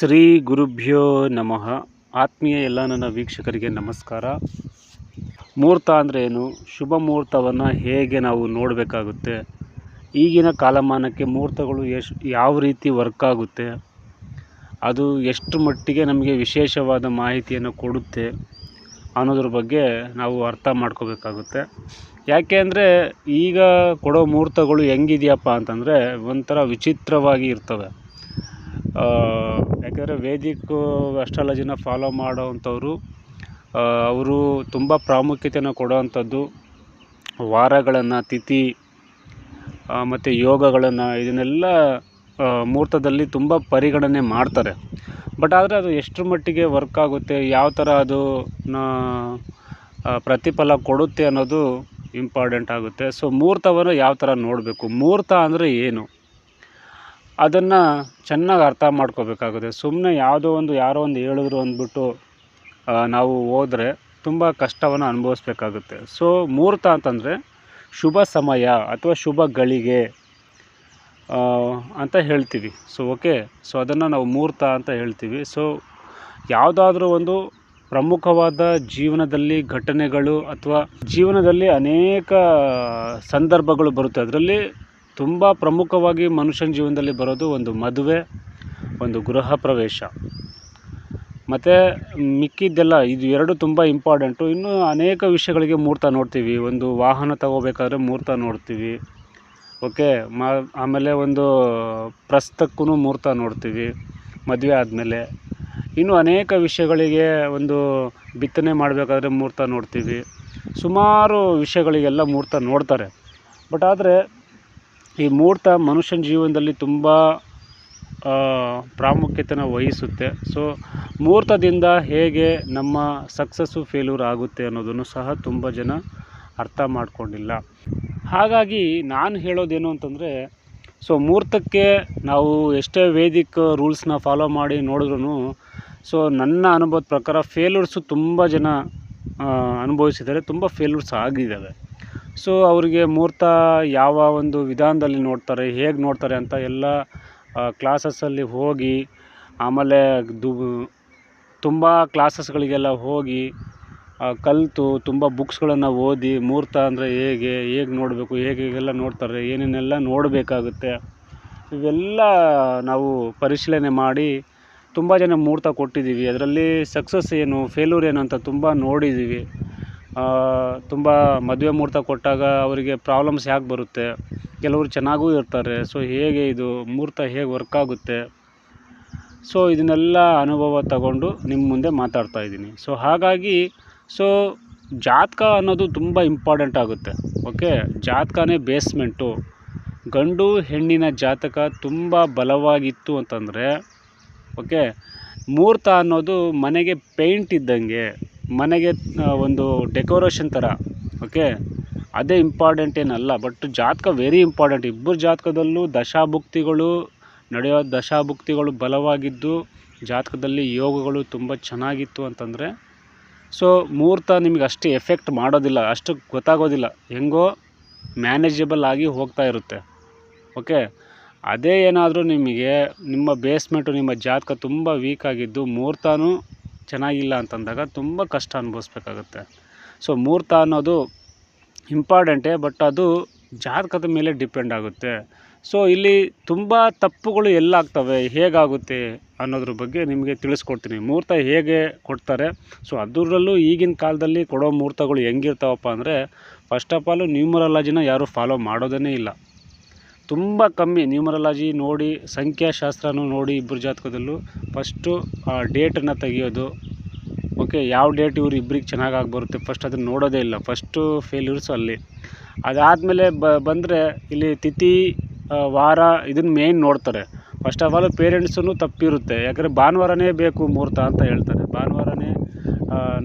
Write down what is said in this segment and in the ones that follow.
ಶ್ರೀ ಗುರುಭ್ಯೋ ನಮಃ. ಆತ್ಮೀಯ ಎಲ್ಲ ನನ್ನ ವೀಕ್ಷಕರಿಗೆ ನಮಸ್ಕಾರ. ಮುಹೂರ್ತ ಅಂದರೆ ಏನು? ಶುಭ ಮುಹೂರ್ತವನ್ನು ಹೇಗೆ ನಾವು ನೋಡಬೇಕಾಗುತ್ತೆ? ಈಗಿನ ಕಾಲಮಾನಕ್ಕೆ ಮುಹೂರ್ತಗಳು ಎಷ್ಟು, ಯಾವ ರೀತಿ ವರ್ಕ್ ಆಗುತ್ತೆ? ಅದು ಎಷ್ಟು ಮಟ್ಟಿಗೆ ನಮಗೆ ವಿಶೇಷವಾದ ಮಾಹಿತಿಯನ್ನು ಕೊಡುತ್ತೆ? ಅನ್ನೋದ್ರ ಬಗ್ಗೆ ನಾವು ಅರ್ಥ ಮಾಡ್ಕೋಬೇಕಾಗುತ್ತೆ. ಯಾಕೆ ಅಂದರೆ ಈಗ ಕೊಡೋ ಮುಹೂರ್ತಗಳು ಹೆಂಗಿದೆಯಪ್ಪ ಅಂತಂದರೆ ಒಂಥರ ವಿಚಿತ್ರವಾಗಿ ಇರ್ತವೆ. ಯಾಕೆಂದರೆ ವೇದಿಕ್ ಅಸ್ಟ್ರಾಲಜಿನ ಫಾಲೋ ಮಾಡೋವಂಥವ್ರು ಅವರು ತುಂಬ ಪ್ರಾಮುಖ್ಯತೆಯನ್ನು ಕೊಡೋವಂಥದ್ದು, ವಾರಗಳನ್ನು, ತಿಥಿ ಮತ್ತು ಯೋಗಗಳನ್ನು, ಇದನ್ನೆಲ್ಲ ಮುಹೂರ್ತದಲ್ಲಿ ತುಂಬ ಪರಿಗಣನೆ ಮಾಡ್ತಾರೆ. ಬಟ್ ಆದರೆ ಅದು ಎಷ್ಟರ ಮಟ್ಟಿಗೆ ವರ್ಕ್ ಆಗುತ್ತೆ, ಯಾವ ಥರ ಅದು ಪ್ರತಿಫಲ ಕೊಡುತ್ತೆ ಅನ್ನೋದು ಇಂಪಾರ್ಟೆಂಟ್ ಆಗುತ್ತೆ. ಸೊ ಮುಹೂರ್ತವನ್ನು ಯಾವ ಥರ ನೋಡಬೇಕು? ಮುಹೂರ್ತ ಅಂದರೆ ಏನು? ಅದನ್ನು ಚೆನ್ನಾಗಿ ಅರ್ಥ ಮಾಡ್ಕೋಬೇಕಾಗುತ್ತೆ. ಸುಮ್ಮನೆ ಯಾವುದೋ ಒಂದು ಯಾರೋ ಒಂದು ಹೇಳಿದ್ರು ಅಂದ್ಬಿಟ್ಟು ನಾವು ಹೋದರೆ ತುಂಬ ಕಷ್ಟವನ್ನು ಅನುಭವಿಸ್ಬೇಕಾಗುತ್ತೆ. ಸೊ ಮುಹೂರ್ತ ಅಂತಂದರೆ ಶುಭ ಸಮಯ ಅಥವಾ ಶುಭ ಗಳಿಗೆ ಅಂತ ಹೇಳ್ತೀವಿ. ಸೊ ಓಕೆ ಸೊ ಅದನ್ನು ನಾವು ಮುಹೂರ್ತ ಅಂತ ಹೇಳ್ತೀವಿ. ಸೊ ಯಾವುದಾದ್ರೂ ಒಂದು ಪ್ರಮುಖವಾದ ಜೀವನದಲ್ಲಿ ಘಟನೆಗಳು ಅಥವಾ ಜೀವನದಲ್ಲಿ ಅನೇಕ ಸಂದರ್ಭಗಳು ಬರುತ್ತೆ. ಅದರಲ್ಲಿ ತುಂಬ ಪ್ರಮುಖವಾಗಿ ಮನುಷ್ಯನ ಜೀವನದಲ್ಲಿ ಬರೋದು ಒಂದು ಮದುವೆ, ಒಂದು ಗೃಹ ಪ್ರವೇಶ. ಮತ್ತು ಮಿಕ್ಕಿದ್ದೆಲ್ಲ ಇದು ಎರಡು ತುಂಬ ಇಂಪಾರ್ಟೆಂಟು ಇನ್ನೂ ಅನೇಕ ವಿಷಯಗಳಿಗೆ ಮುಹೂರ್ತ ನೋಡ್ತೀವಿ. ಒಂದು ವಾಹನ ತಗೋಬೇಕಾದ್ರೆ ಮುಹೂರ್ತ ನೋಡ್ತೀವಿ. ಓಕೆ, ಮಾ, ಆಮೇಲೆ ಒಂದು ಪ್ರಸ್ತಕ್ಕೂ ಮುಹೂರ್ತ ನೋಡ್ತೀವಿ, ಮದುವೆ ಆದಮೇಲೆ. ಇನ್ನೂ ಅನೇಕ ವಿಷಯಗಳಿಗೆ ಒಂದು ಬಿತ್ತನೆ ಮಾಡಬೇಕಾದ್ರೆ ಮುಹೂರ್ತ ನೋಡ್ತೀವಿ. ಸುಮಾರು ವಿಷಯಗಳಿಗೆಲ್ಲ ಮುಹೂರ್ತ ನೋಡ್ತಾರೆ. ಬಟ್ ಆದರೆ ಈ ಮುಹೂರ್ತ ಮನುಷ್ಯನ ಜೀವನದಲ್ಲಿ ತುಂಬ ಪ್ರಾಮುಖ್ಯತೆನ ವಹಿಸುತ್ತೆ. ಸೊ ಮುಹೂರ್ತದಿಂದ ಹೇಗೆ ನಮ್ಮ ಸಕ್ಸಸ್ಸು ಫೇಲ್ಯೂರ್ ಆಗುತ್ತೆ ಅನ್ನೋದನ್ನು ಸಹ ತುಂಬ ಜನ ಅರ್ಥ ಮಾಡಿಕೊಂಡಿಲ್ಲ. ಹಾಗಾಗಿ ನಾನು ಹೇಳೋದೇನು ಅಂತಂದರೆ ಸೊ ಮುಹೂರ್ತಕ್ಕೆ ನಾವು ಎಷ್ಟೇ ವೇದಿಕ್ ರೂಲ್ಸ್ನ ಫಾಲೋ ಮಾಡಿ ನೋಡಿದ್ರೂ ಸೊ ನನ್ನ ಅನುಭವದ ಪ್ರಕಾರ ಫೇಲ್ಯೂರ್ಸು ತುಂಬ ಜನ ಅನುಭವಿಸಿದ್ದಾರೆ, ತುಂಬ ಫೇಲ್ಯೂರ್ಸ್ ಆಗಿದ್ದಾವೆ. ಸೊ ಅವರಿಗೆ ಮುಹೂರ್ತ ಯಾವ ಒಂದು ವಿಧಾನದಲ್ಲಿ ನೋಡ್ತಾರೆ, ಹೇಗೆ ನೋಡ್ತಾರೆ ಅಂತ ಎಲ್ಲ ಕ್ಲಾಸಸ್ಸಲ್ಲಿ ಹೋಗಿ, ಆಮೇಲೆ ದು, ತುಂಬ ಕ್ಲಾಸಸ್ಗಳಿಗೆಲ್ಲ ಹೋಗಿ ಕಲಿತು, ತುಂಬ ಬುಕ್ಸ್ಗಳನ್ನು ಓದಿ, ಮುಹೂರ್ತ ಅಂದರೆ ಹೇಗೆ ಹೇಗೆ ನೋಡಬೇಕು, ಹೇಗೆ ಹೇಗೆಲ್ಲ ನೋಡ್ತಾರೆ, ಏನೇನೆಲ್ಲ ನೋಡಬೇಕಾಗುತ್ತೆ, ಇವೆಲ್ಲ ನಾವು ಪರಿಶೀಲನೆ ಮಾಡಿ ತುಂಬ ಜನ ಮುಹೂರ್ತ ಕೊಟ್ಟಿದ್ದೀವಿ. ಅದರಲ್ಲಿ ಸಕ್ಸಸ್ ಏನು ಫೇಲ್ಯೂರ್ ಏನು ಅಂತ ತುಂಬ ನೋಡಿದ್ದೀವಿ. ತುಂಬ ಮದುವೆ ಮುಹೂರ್ತ ಕೊಟ್ಟಾಗ ಅವರಿಗೆ ಪ್ರಾಬ್ಲಮ್ಸ್ ಯಾಕೆ ಬರುತ್ತೆ? ಕೆಲವರು ಚೆನ್ನಾಗೂ ಇರ್ತಾರೆ. ಸೊ ಹೇಗೆ ಇದು ಮುಹೂರ್ತ ಹೇಗೆ ವರ್ಕ್ ಆಗುತ್ತೆ? ಸೊ ಇದನ್ನೆಲ್ಲ ಅನುಭವ ತಗೊಂಡು ನಿಮ್ಮ ಮುಂದೆ ಮಾತಾಡ್ತಾ ಇದ್ದೀನಿ. ಸೊ ಹಾಗಾಗಿ ಸೊ ಜಾತಕ ಅನ್ನೋದು ತುಂಬ ಇಂಪಾರ್ಟೆಂಟ್ ಆಗುತ್ತೆ. ಓಕೆ ಜಾತಕನೇ ಬೇಸ್ಮೆಂಟು ಗಂಡು ಹೆಣ್ಣಿನ ಜಾತಕ ತುಂಬ ಬಲವಾಗಿತ್ತು ಅಂತಂದರೆ ಓಕೆ ಮುಹೂರ್ತ ಅನ್ನೋದು ಮನೆಗೆ ಪೇಂಟ್ ಇದ್ದಂಗೆ ಮನೆಗೆ ಒಂದು ಡೆಕೋರೇಷನ್ ಥರ ಓಕೆ ಅದೇ ಇಂಪಾರ್ಟೆಂಟ್ ಏನಲ್ಲ ಬಟ್ ಜಾತಕ ವೆರಿ ಇಂಪಾರ್ಟೆಂಟ್ ಇಬ್ಬರ ಜಾತಕದಲ್ಲೂ ದಶಾಭುಕ್ತಿಗಳು ನಡೆಯೋ ದಶಾಭುಕ್ತಿಗಳು ಬಲವಾಗಿದ್ದು, ಜಾತಕದಲ್ಲಿ ಯೋಗಗಳು ತುಂಬ ಚೆನ್ನಾಗಿತ್ತು ಅಂತಂದರೆ ಸೊ ಮುಹೂರ್ತ ನಿಮಗೆ ಅಷ್ಟು ಎಫೆಕ್ಟ್ ಮಾಡೋದಿಲ್ಲ, ಅಷ್ಟು ಗೊತ್ತಾಗೋದಿಲ್ಲ. ಹೆಂಗೋ ಮ್ಯಾನೇಜಬಲ್ ಆಗಿ ಹೋಗ್ತಾ ಇರುತ್ತೆ ಓಕೆ ಅದೇ ಏನಾದರೂ ನಿಮಗೆ, ನಿಮ್ಮ ಬೇಸ್ಮೆಂಟು ನಿಮ್ಮ ಜಾತಕ ತುಂಬ ವೀಕಾಗಿದ್ದು ಮುಹೂರ್ತನೂ ಚೆನ್ನಾಗಿಲ್ಲ ಅಂತಂದಾಗ ತುಂಬ ಕಷ್ಟ ಅನುಭವಿಸ್ಬೇಕಾಗುತ್ತೆ. ಸೊ ಮುಹೂರ್ತ ಅನ್ನೋದು ಇಂಪಾರ್ಟೆಂಟೇ, ಬಟ್ ಅದು ಜಾತಕದ ಮೇಲೆ ಡಿಪೆಂಡ್ ಆಗುತ್ತೆ. ಸೊ ಇಲ್ಲಿ ತುಂಬ ತಪ್ಪುಗಳು ಎಲ್ಲಾಗ್ತವೆ, ಹೇಗಾಗುತ್ತೆ ಅನ್ನೋದ್ರ ಬಗ್ಗೆ ನಿಮಗೆ ತಿಳಿಸ್ಕೊಡ್ತೀನಿ. ಮುಹೂರ್ತ ಹೇಗೆ ಕೊಡ್ತಾರೆ? ಸೊ ಅದರಲ್ಲೂ ಈಗಿನ ಕಾಲದಲ್ಲಿ ಕೊಡೋ ಮುಹೂರ್ತಗಳು ಹೆಂಗಿರ್ತಾವಪ್ಪ ಅಂದರೆ ಫಸ್ಟ್ ಆಫ್ ಆಲು ನ್ಯೂಮರಾಲಜಿನ ಯಾರೂ ಫಾಲೋ ಮಾಡೋದೇ ಇಲ್ಲ. ತುಂಬ ಕಮ್ಮಿ ನ್ಯೂಮರಲಾಜಿ ನೋಡಿ, ಸಂಖ್ಯಾಶಾಸ್ತ್ರನೂ ನೋಡಿ ಇಬ್ಬರು ಜಾತಕದಲ್ಲೂ. ಫಸ್ಟು ಆ ಡೇಟನ್ನು ತೆಗೆಯೋದು. ಓಕೆ, ಯಾವ ಡೇಟ್ ಇವ್ರು ಇಬ್ರಿಗೆ ಚೆನ್ನಾಗಿ ಆಗಿಬರುತ್ತೆ ಫಸ್ಟ್ ಅದನ್ನು ನೋಡೋದೇ ಇಲ್ಲ. ಫಸ್ಟು ಫೇಲ್ಯೂರ್ಸು ಅಲ್ಲಿ. ಅದಾದಮೇಲೆ ಬಂದರೆ ಇಲ್ಲಿ ತಿಥಿ ವಾರ ಇದನ್ನು ಮೇಯ್ನ್ ನೋಡ್ತಾರೆ. ಫಸ್ಟ್ ಆಫ್ ಆಲ್ ಪೇರೆಂಟ್ಸೂ ತಪ್ಪಿರುತ್ತೆ. ಯಾಕಂದರೆ ಭಾನುವಾರನೇ ಬೇಕು ಮುಹೂರ್ತ ಅಂತ ಹೇಳ್ತಾರೆ. ಭಾನುವಾರನೇ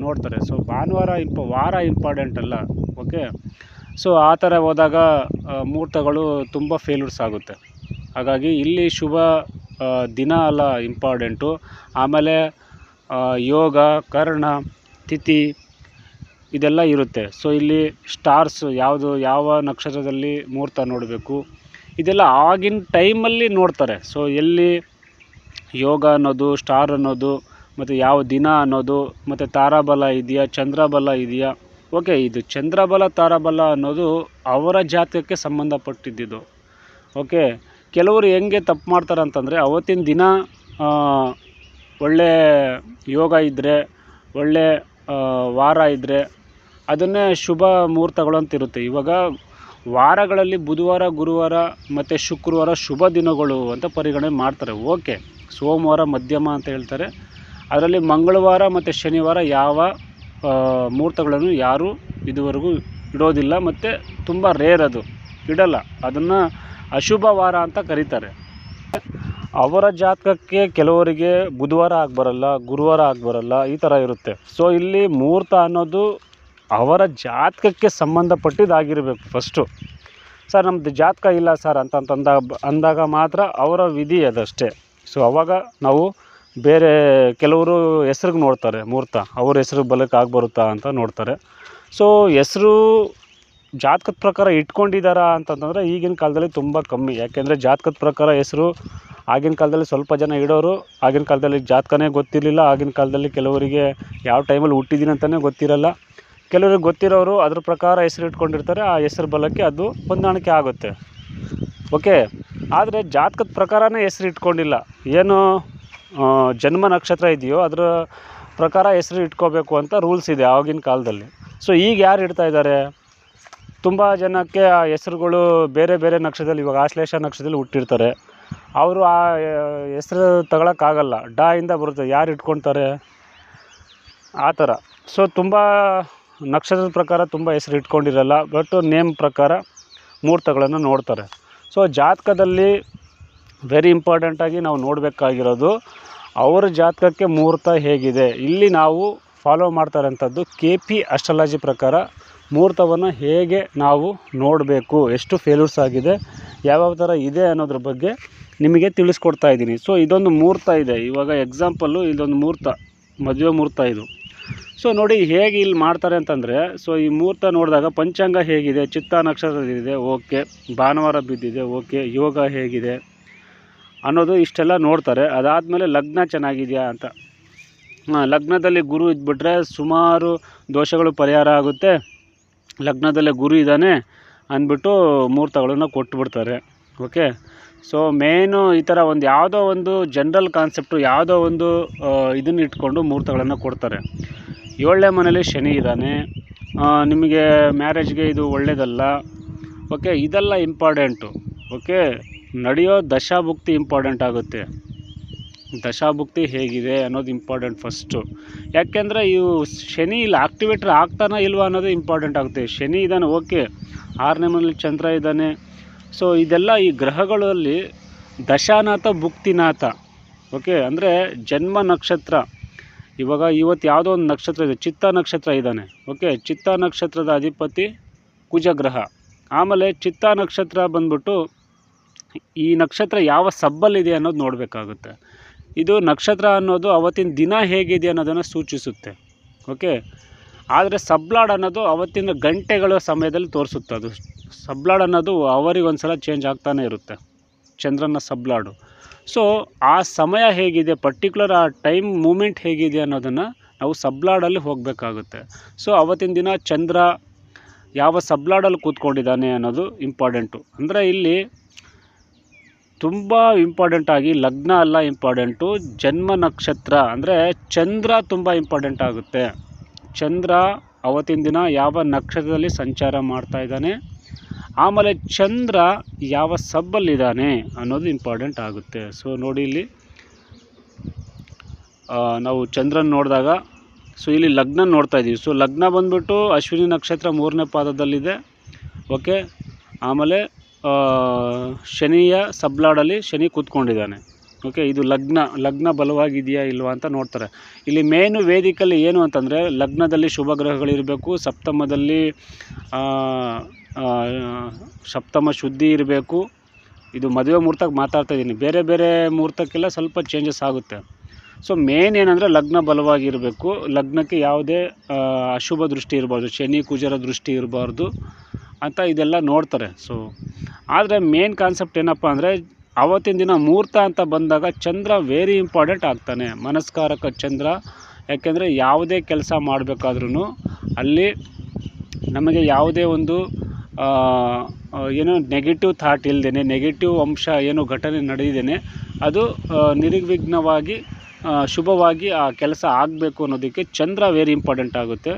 ನೋಡ್ತಾರೆ. ಸೊ ಭಾನುವಾರ ಇಂಪ, ವಾರ ಇಂಪಾರ್ಟೆಂಟ್ ಅಲ್ಲ. ಓಕೆ? ಸೊ ಆ ಥರ ಹೋದಾಗ ಮುಹೂರ್ತಗಳು ತುಂಬ ಫೇಲ್ಯೂರ್ಸ್ ಆಗುತ್ತೆ. ಹಾಗಾಗಿ ಇಲ್ಲಿ ಶುಭ ದಿನ ಅಲ್ಲ ಇಂಪಾರ್ಟೆಂಟು ಆಮೇಲೆ ಯೋಗ, ಕರ್ಣ, ತಿಥಿ ಇದೆಲ್ಲ ಇರುತ್ತೆ. ಸೊ ಇಲ್ಲಿ ಸ್ಟಾರ್ಸ್ ಯಾವುದು, ಯಾವ ನಕ್ಷತ್ರದಲ್ಲಿ ಮುಹೂರ್ತ ನೋಡಬೇಕು, ಇದೆಲ್ಲ ಆಗಿನ ಟೈಮಲ್ಲಿ ನೋಡ್ತಾರೆ. ಸೊ ಎಲ್ಲಿ ಯೋಗ ಅನ್ನೋದು ಸ್ಟಾರ್ ಅನ್ನೋದು, ಮತ್ತು ಯಾವ ದಿನ ಅನ್ನೋದು, ಮತ್ತು ತಾರಾಬಲ ಇದೆಯಾ, ಚಂದ್ರಬಲ ಇದೆಯಾ ಓಕೆ, ಇದು ಚಂದ್ರಬಲ, ತಾರಬಲ ಅನ್ನೋದು ಅವರ ಜಾತಕಕ್ಕೆ ಸಂಬಂಧಪಟ್ಟಿದ್ದು ಓಕೆ, ಕೆಲವರು ಹೆಂಗೆ ತಪ್ಪು ಮಾಡ್ತಾರೆ ಅಂತಂದರೆ, ಅವತ್ತಿನ ದಿನ ಒಳ್ಳೆ ಯೋಗ ಇದ್ದರೆ ಒಳ್ಳೆ ವಾರ ಇದ್ದರೆ ಅದನ್ನೇ ಶುಭ ಮುಹೂರ್ತಗಳು ಅಂತ ಇರುತ್ತೆ. ಇವಾಗ ವಾರಗಳಲ್ಲಿ ಬುಧವಾರ, ಗುರುವಾರ ಮತ್ತು ಶುಕ್ರವಾರ ಶುಭ ದಿನಗಳು ಅಂತ ಪರಿಗಣನೆ ಮಾಡ್ತಾರೆ. ಓಕೆ, ಸೋಮವಾರ ಮಧ್ಯಮ ಅಂತ ಹೇಳ್ತಾರೆ. ಅದರಲ್ಲಿ ಮಂಗಳವಾರ ಮತ್ತು ಶನಿವಾರ ಯಾವ ಮುಹೂರ್ತಗಳನ್ನು ಯಾರೂ ಇದುವರೆಗೂ ಇಡೋದಿಲ್ಲ ಮತ್ತು ತುಂಬ ರೇರ್ ಅದು. ಇಡಲ್ಲ. ಅದನ್ನು ಅಶುಭ ವಾರ ಅಂತ ಕರೀತಾರೆ. ಅವರ ಜಾತಕಕ್ಕೆ ಕೆಲವರಿಗೆ ಬುಧವಾರ ಬರಲ್ಲ ಗುರುವಾರ ಬರಲ್ಲ ಈ ಥರ ಇರುತ್ತೆ. ಸೊ ಇಲ್ಲಿ ಮುಹೂರ್ತ ಅನ್ನೋದು ಅವರ ಜಾತಕಕ್ಕೆ ಸಂಬಂಧಪಟ್ಟಿದ್ದಾಗಿರಬೇಕು ಫಸ್ಟು ಸರ್ ನಮ್ಮದು ಜಾತಕ ಇಲ್ಲ ಸರ್ ಅಂತಂತಂದ ಅಂದಾಗ ಮಾತ್ರ ಅವರ ವಿಧಿ ಅದಷ್ಟೇ. ಸೊ ಅವಾಗ ನಾವು ಬೇರೆ ಕೆಲವರು ಹೆಸ್ರಿಗೆ ನೋಡ್ತಾರೆ ಮುಹೂರ್ತ ಅವ್ರ ಹೆಸ್ರು ಬಲಕ್ಕೆ ಆಗಿ ಬರುತ್ತಾ ಅಂತ ನೋಡ್ತಾರೆ. ಸೊ ಹೆಸ್ರು ಜಾತಕದ ಪ್ರಕಾರ ಇಟ್ಕೊಂಡಿದ್ದಾರಾ ಅಂತಂತಂದರೆ ಈಗಿನ ಕಾಲದಲ್ಲಿ ತುಂಬ ಕಮ್ಮಿ. ಯಾಕೆಂದರೆ ಜಾತಕದ ಪ್ರಕಾರ ಹೆಸರು ಆಗಿನ ಕಾಲದಲ್ಲಿ ಸ್ವಲ್ಪ ಜನ ಇಡೋರು, ಆಗಿನ ಕಾಲದಲ್ಲಿ ಜಾತಕನೇ ಗೊತ್ತಿರಲಿಲ್ಲ, ಆಗಿನ ಕಾಲದಲ್ಲಿ ಕೆಲವರಿಗೆ ಯಾವ ಟೈಮಲ್ಲಿ ಹುಟ್ಟಿದ್ದೀನಿ ಅಂತಲೇ ಗೊತ್ತಿರಲ್ಲ. ಕೆಲವರಿಗೆ ಗೊತ್ತಿರೋರು ಅದ್ರ ಪ್ರಕಾರ ಹೆಸರು ಇಟ್ಕೊಂಡಿರ್ತಾರೆ, ಆ ಹೆಸರು ಬಲಕ್ಕೆ ಅದು ಹೊಂದಾಣಿಕೆ ಆಗುತ್ತೆ. ಓಕೆ ಆದರೆ ಜಾತಕದ ಪ್ರಕಾರನೇ ಹೆಸರು ಇಟ್ಕೊಂಡಿಲ್ಲ. ಏನು ಜನ್ಮ ನಕ್ಷತ್ರ ಇದೆಯೋ ಅದರ ಪ್ರಕಾರ ಹೆಸರು ಇಟ್ಕೋಬೇಕು ಅಂತ ರೂಲ್ಸ್ ಇದೆ ಆವಾಗಿನ ಕಾಲದಲ್ಲಿ. ಸೊ ಈಗ ಯಾರು ಇಡ್ತಾ ಇದ್ದಾರೆ? ತುಂಬ ಜನಕ್ಕೆ ಆ ಹೆಸರುಗಳು ಬೇರೆ ಬೇರೆ ನಕ್ಷತ್ರದಲ್ಲಿ, ಇವಾಗ ಆಶ್ಲೇಷ ನಕ್ಷತ್ರದಲ್ಲಿ ಹುಟ್ಟಿರ್ತಾರೆ. ಅವರು ಆ ಹೆಸರು ತಗೊಳಕ್ಕಾಗಲ್ಲ. ಡಾ ಇಂದ ಬರುತ್ತೆ. ಯಾರು ಇಟ್ಕೊತಾರೆ? ಆ ಥರ. ಸೊ ತುಂಬ ನಕ್ಷತ್ರದ ಪ್ರಕಾರ ತುಂಬ ಹೆಸರು ಇಟ್ಕೊಂಡಿರಲ್ಲ. ಬಟ್ ನೇಮ್ ಪ್ರಕಾರ ಮುಹೂರ್ತಗಳನ್ನು ನೋಡ್ತಾರೆ. ಸೊ ಜಾತಕದಲ್ಲಿ ವೆರಿ ಇಂಪಾರ್ಟೆಂಟಾಗಿ ನಾವು ನೋಡಬೇಕಾಗಿರೋದು ಅವರ ಜಾತಕಕ್ಕೆ ಮುಹೂರ್ತ ಹೇಗಿದೆ? ಇಲ್ಲಿ ನಾವು ಫಾಲೋ ಮಾಡ್ತಾರಂಥದ್ದು ಕೆ ಪಿ ಅಸ್ಟ್ರಾಲಜಿ ಪ್ರಕಾರ ಮುಹೂರ್ತವನ್ನು ಹೇಗೆ ನಾವು ನೋಡಬೇಕು? ಎಷ್ಟು ಫೇಲ್ಯೂರ್ಸ್ ಆಗಿದೆ? ಯಾವ್ಯಾವ ಥರ ಇದೆ ಅನ್ನೋದ್ರ ಬಗ್ಗೆ ನಿಮಗೆ ತಿಳಿಸ್ಕೊಡ್ತಾ ಇದ್ದೀನಿ. ಸೊ ಇದೊಂದು ಮುಹೂರ್ತ ಇದೆ. ಇವಾಗ ಎಕ್ಸಾಂಪಲ್ಲು ಇದೊಂದು ಮುಹೂರ್ತ, ಮದುವೆ ಮುಹೂರ್ತ ಇದು. ಸೊ ನೋಡಿ ಹೇಗೆ ಇಲ್ಲಿ ಮಾಡ್ತಾರೆ ಅಂತಂದರೆ ಸೊ ಈ ಮುಹೂರ್ತ ನೋಡಿದಾಗ ಪಂಚಾಂಗ ಹೇಗಿದೆ, ಚಿತ್ತ ನಕ್ಷತ್ರದಿದೆ ಓಕೆ ಭಾನುವಾರ ಬಿದ್ದಿದೆ ಓಕೆ ಯೋಗ ಹೇಗಿದೆ. ಅನ್ನೋದು ಇಷ್ಟೆಲ್ಲ ನೋಡ್ತಾರೆ. ಅದಾದಮೇಲೆ ಲಗ್ನ ಚೆನ್ನಾಗಿದೆಯಾ ಅಂತ. ಲಗ್ನದಲ್ಲಿ ಗುರು ಇದ್ಬಿಟ್ರೆ ಸುಮಾರು ದೋಷಗಳು ಪರಿಹಾರ ಆಗುತ್ತೆ. ಲಗ್ನದಲ್ಲೇ ಗುರು ಇದ್ದಾನೆ ಅಂದ್ಬಿಟ್ಟು ಮುಹೂರ್ತಗಳನ್ನು ಕೊಟ್ಬಿಡ್ತಾರೆ. ಓಕೆ? ಸೊ ಮೇನು ಈ ಥರ ಒಂದು ಯಾವುದೋ ಒಂದು ಜನ್ರಲ್ ಕಾನ್ಸೆಪ್ಟು ಯಾವುದೋ ಒಂದು ಇದನ್ನು ಇಟ್ಕೊಂಡು ಮುಹೂರ್ತಗಳನ್ನು ಕೊಡ್ತಾರೆ. ಏಳನೇ ಮನೇಲಿ ಶನಿ ಇದ್ದಾನೆ. ನಿಮಗೆ ಮ್ಯಾರೇಜ್ಗೆ ಇದು ಒಳ್ಳೆಯದಲ್ಲ ಓಕೆ? ಇದೆಲ್ಲ ಇಂಪಾರ್ಟೆಂಟು ಓಕೆ? ನಡೆಯೋ ದಶಾಭುಕ್ತಿ ಇಂಪಾರ್ಟೆಂಟ್ ಆಗುತ್ತೆ. ದಶಾಭುಕ್ತಿ ಹೇಗಿದೆ ಅನ್ನೋದು ಇಂಪಾರ್ಟೆಂಟ್ ಫಸ್ಟು ಯಾಕೆಂದರೆ ಇವು ಶನಿ ಇಲ್ಲಿ ಆಕ್ಟಿವೇಟರ್ ಆಗ್ತಾನೋ ಇಲ್ವಾ ಅನ್ನೋದು ಇಂಪಾರ್ಟೆಂಟ್ ಆಗುತ್ತೆ. ಶನಿ ಇದ್ದಾನೆ ಓಕೆ ಆರನೇ ಮನೇಲಿ ಚಂದ್ರ ಇದ್ದಾನೆ ಸೊ ಇದೆಲ್ಲ ಈ ಗ್ರಹಗಳಲ್ಲಿ ದಶಾನಾಥ, ಭುಕ್ತಿನಾಥ ಓಕೆ ಅಂದರೆ ಜನ್ಮ ನಕ್ಷತ್ರ. ಇವಾಗ ಇವತ್ತು ಯಾವುದೋ ಒಂದು ನಕ್ಷತ್ರ ಇದೆ, ಚಿತ್ತ ನಕ್ಷತ್ರ ಇದ್ದಾನೆ ಓಕೆ ಚಿತ್ತ ನಕ್ಷತ್ರದ ಅಧಿಪತಿ ಕುಜಗ್ರಹ. ಆಮೇಲೆ ಚಿತ್ತ ನಕ್ಷತ್ರ ಬಂದ್ಬಿಟ್ಟು ಈ ನಕ್ಷತ್ರ ಯಾವ ಸಬ್ಬಲ್ಲಿದೆ ಅನ್ನೋದು ನೋಡಬೇಕಾಗುತ್ತೆ. ಇದು ನಕ್ಷತ್ರ ಅನ್ನೋದು ಅವತ್ತಿನ ದಿನ ಹೇಗಿದೆ ಅನ್ನೋದನ್ನು ಸೂಚಿಸುತ್ತೆ. ಓಕೆ? ಆದರೆ ಸಬ್ಲಾಡ್ ಅನ್ನೋದು ಅವತ್ತಿನ ಗಂಟೆಗಳ ಸಮಯದಲ್ಲಿ ತೋರಿಸುತ್ತೆ ಅದು. ಸಬ್ಲಾಡ್ ಅನ್ನೋದು ಅವರಿಗೆ ಒಂದು ಸಲ ಚೇಂಜ್ ಆಗ್ತಾನೆ ಇರುತ್ತೆ. ಚಂದ್ರನ ಸಬ್ಲಾಡು. ಸೊ ಆ ಸಮಯ ಹೇಗಿದೆ ಪರ್ಟಿಕ್ಯುಲರ್ ಆ ಟೈಮ್ ಮೂಮೆಂಟ್ ಹೇಗಿದೆ ಅನ್ನೋದನ್ನು ನಾವು ಸಬ್ಲಾಡಲ್ಲಿ ಹೋಗಬೇಕಾಗುತ್ತೆ. ಸೊ ಅವತ್ತಿನ ದಿನ ಚಂದ್ರ ಯಾವ ಸಬ್ಲಾಡಲ್ಲಿ ಕೂತ್ಕೊಂಡಿದ್ದಾನೆ ಅನ್ನೋದು ಇಂಪಾರ್ಟೆಂಟು ಅಂದರೆ ಇಲ್ಲಿ ತುಂಬ ಇಂಪಾರ್ಟೆಂಟಾಗಿ ಲಗ್ನ ಅಲ್ಲ ಇಂಪಾರ್ಟೆಂಟು ಜನ್ಮ ನಕ್ಷತ್ರ ಅಂದರೆ ಚಂದ್ರ ತುಂಬ ಇಂಪಾರ್ಟೆಂಟ್ ಆಗುತ್ತೆ. ಚಂದ್ರ ಅವತ್ತಿನ ದಿನ ಯಾವ ನಕ್ಷತ್ರದಲ್ಲಿ ಸಂಚಾರ ಮಾಡ್ತಾ ಇದ್ದಾನೆ, ಆಮೇಲೆ ಚಂದ್ರ ಯಾವ ಸಬ್ಬಲ್ಲಿದ್ದಾನೆ ಅನ್ನೋದು ಇಂಪಾರ್ಟೆಂಟ್ ಆಗುತ್ತೆ. ಸೊ ನೋಡಿ ಇಲ್ಲಿ ನಾವು ಚಂದ್ರನ ನೋಡಿದಾಗ ಸೊ ಇಲ್ಲಿ ಲಗ್ನ ನೋಡ್ತಾ ಇದ್ದೀವಿ ಸೊ ಲಗ್ನ ಬಂದ್ಬಿಟ್ಟು ಅಶ್ವಿನಿ ನಕ್ಷತ್ರ ಮೂರನೇ ಪಾದದಲ್ಲಿದೆ. ಓಕೆ ಆಮೇಲೆ ಶನಿಯ ಸಬ್ಲಾಡಲ್ಲಿ ಶನಿ ಕೂತ್ಕೊಂಡಿದ್ದಾನೆ. ಓಕೆ ಇದು ಲಗ್ನ ಲಗ್ನ ಬಲವಾಗಿದೆಯಾ ಇಲ್ವಾ ಅಂತ ನೋಡ್ತಾರೆ. ಇಲ್ಲಿ ಮೇನು ವೇದಿಕಲ್ಲಿ ಏನು ಅಂತಂದರೆ ಲಗ್ನದಲ್ಲಿ ಶುಭ ಗ್ರಹಗಳಿರಬೇಕು, ಸಪ್ತಮದಲ್ಲಿ ಸಪ್ತಮ ಶುದ್ಧಿ ಇರಬೇಕು. ಇದು ಮದುವೆ ಮುಹೂರ್ತಕ್ಕೆ ಮಾತಾಡ್ತಾ ಇದ್ದೀನಿ. ಬೇರೆ ಬೇರೆ ಮುಹೂರ್ತಕ್ಕೆಲ್ಲ ಸ್ವಲ್ಪ ಚೇಂಜಸ್ ಆಗುತ್ತೆ. ಸೊ ಮೇನ್ ಏನಂದರೆ ಲಗ್ನ ಬಲವಾಗಿರಬೇಕು. ಲಗ್ನಕ್ಕೆ ಯಾವುದೇ ಅಶುಭ ದೃಷ್ಟಿ ಇರಬಾರ್ದು. ಶನಿ, ಕುಜರ ದೃಷ್ಟಿ ಇರಬಾರ್ದು. ಅಂತ ಇದೆಲ್ಲ ನೋಡ್ತಾರೆ. ಸೊ ಆದರೆ ಮೇನ್ ಕಾನ್ಸೆಪ್ಟ್ ಏನಪ್ಪ ಅಂದರೆ ಆವತ್ತಿನ ದಿನ ಮುಹೂರ್ತ ಅಂತ ಬಂದಾಗ ಚಂದ್ರ ವೆರಿ ಇಂಪಾರ್ಟೆಂಟ್ ಆಗ್ತಾನೆ. ಮನಸ್ಕಾರಕ ಚಂದ್ರ. ಯಾಕೆಂದರೆ ಯಾವುದೇ ಕೆಲಸ ಮಾಡಬೇಕಾದ್ರೂ ಅಲ್ಲಿ ನಮಗೆ ಯಾವುದೇ ಒಂದು ಏನು ನೆಗೆಟಿವ್ ಥಾಟ್ ಇಲ್ಲದೇ ನೆಗೆಟಿವ್ ಅಂಶ ಏನು ಘಟನೆ ನಡೆದಿದ್ದೇನೆ ಅದು ನಿರ್ವಿಘ್ನವಾಗಿ ಶುಭವಾಗಿ ಆ ಕೆಲಸ ಆಗಬೇಕು ಅನ್ನೋದಕ್ಕೆ ಚಂದ್ರ ವೆರಿ ಇಂಪಾರ್ಟೆಂಟ್ ಆಗುತ್ತೆ.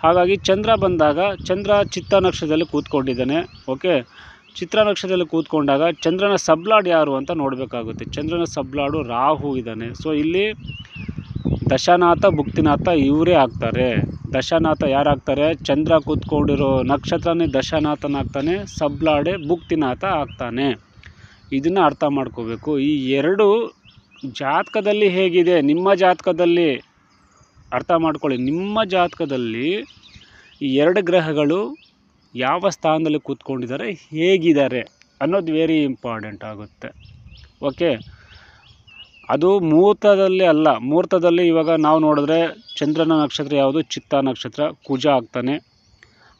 ಹಾಗಾಗಿ ಚಂದ್ರ ಬಂದಾಗ ಚಂದ್ರ ಚಿತ್ತ ನಕ್ಷತ್ರದಲ್ಲಿ ಕೂತ್ಕೊಂಡಿದ್ದಾನೆ ಓಕೆ ಚಿತ್ರ ನಕ್ಷತ್ರದಲ್ಲಿ ಕೂತ್ಕೊಂಡಾಗ ಚಂದ್ರನ ಸಬ್ಲಾಡ್ ಯಾರು ಅಂತ ನೋಡಬೇಕಾಗುತ್ತೆ. ಚಂದ್ರನ ಸಬ್ಲಾಡು ರಾಹು ಇದ್ದಾನೆ. ಸೊ ಇಲ್ಲಿ ದಶನಾಥ, ಭುಕ್ತಿನಾಥ ಇವರೇ ಆಗ್ತಾರೆ. ದಶನಾಥ ಯಾರಾಗ್ತಾರೆ? ಚಂದ್ರ ಕೂತ್ಕೊಂಡಿರೋ ನಕ್ಷತ್ರನೇ ದಶನಾಥನಾಗ್ತಾನೆ, ಸಬ್ಲಾಡೆ ಭುಕ್ತಿನಾಥ ಆಗ್ತಾನೆ. ಇದನ್ನು ಅರ್ಥ ಮಾಡ್ಕೋಬೇಕು. ಈ ಎರಡು ಜಾತಕದಲ್ಲಿ ಹೇಗಿದೆ? ನಿಮ್ಮ ಜಾತಕದಲ್ಲಿ ಅರ್ಥ ಮಾಡ್ಕೊಳ್ಳಿ. ನಿಮ್ಮ ಜಾತಕದಲ್ಲಿ ಈ ಎರಡು ಗ್ರಹಗಳು ಯಾವ ಸ್ಥಾನದಲ್ಲಿ ಕೂತ್ಕೊಂಡಿದ್ದಾರೆ, ಹೇಗಿದ್ದಾರೆ ಅನ್ನೋದು ವೆರಿ ಇಂಪಾರ್ಟೆಂಟ್ ಆಗುತ್ತೆ. ಓಕೆ ಅದು ಮುಹೂರ್ತದಲ್ಲಿ ಅಲ್ಲ. ಮುಹೂರ್ತದಲ್ಲಿ ಇವಾಗ ನಾವು ನೋಡಿದ್ರೆ ಚಂದ್ರನ ನಕ್ಷತ್ರ ಯಾವುದು? ಚಿತ್ತ ನಕ್ಷತ್ರ. ಕುಜ ಆಗ್ತಾನೆ.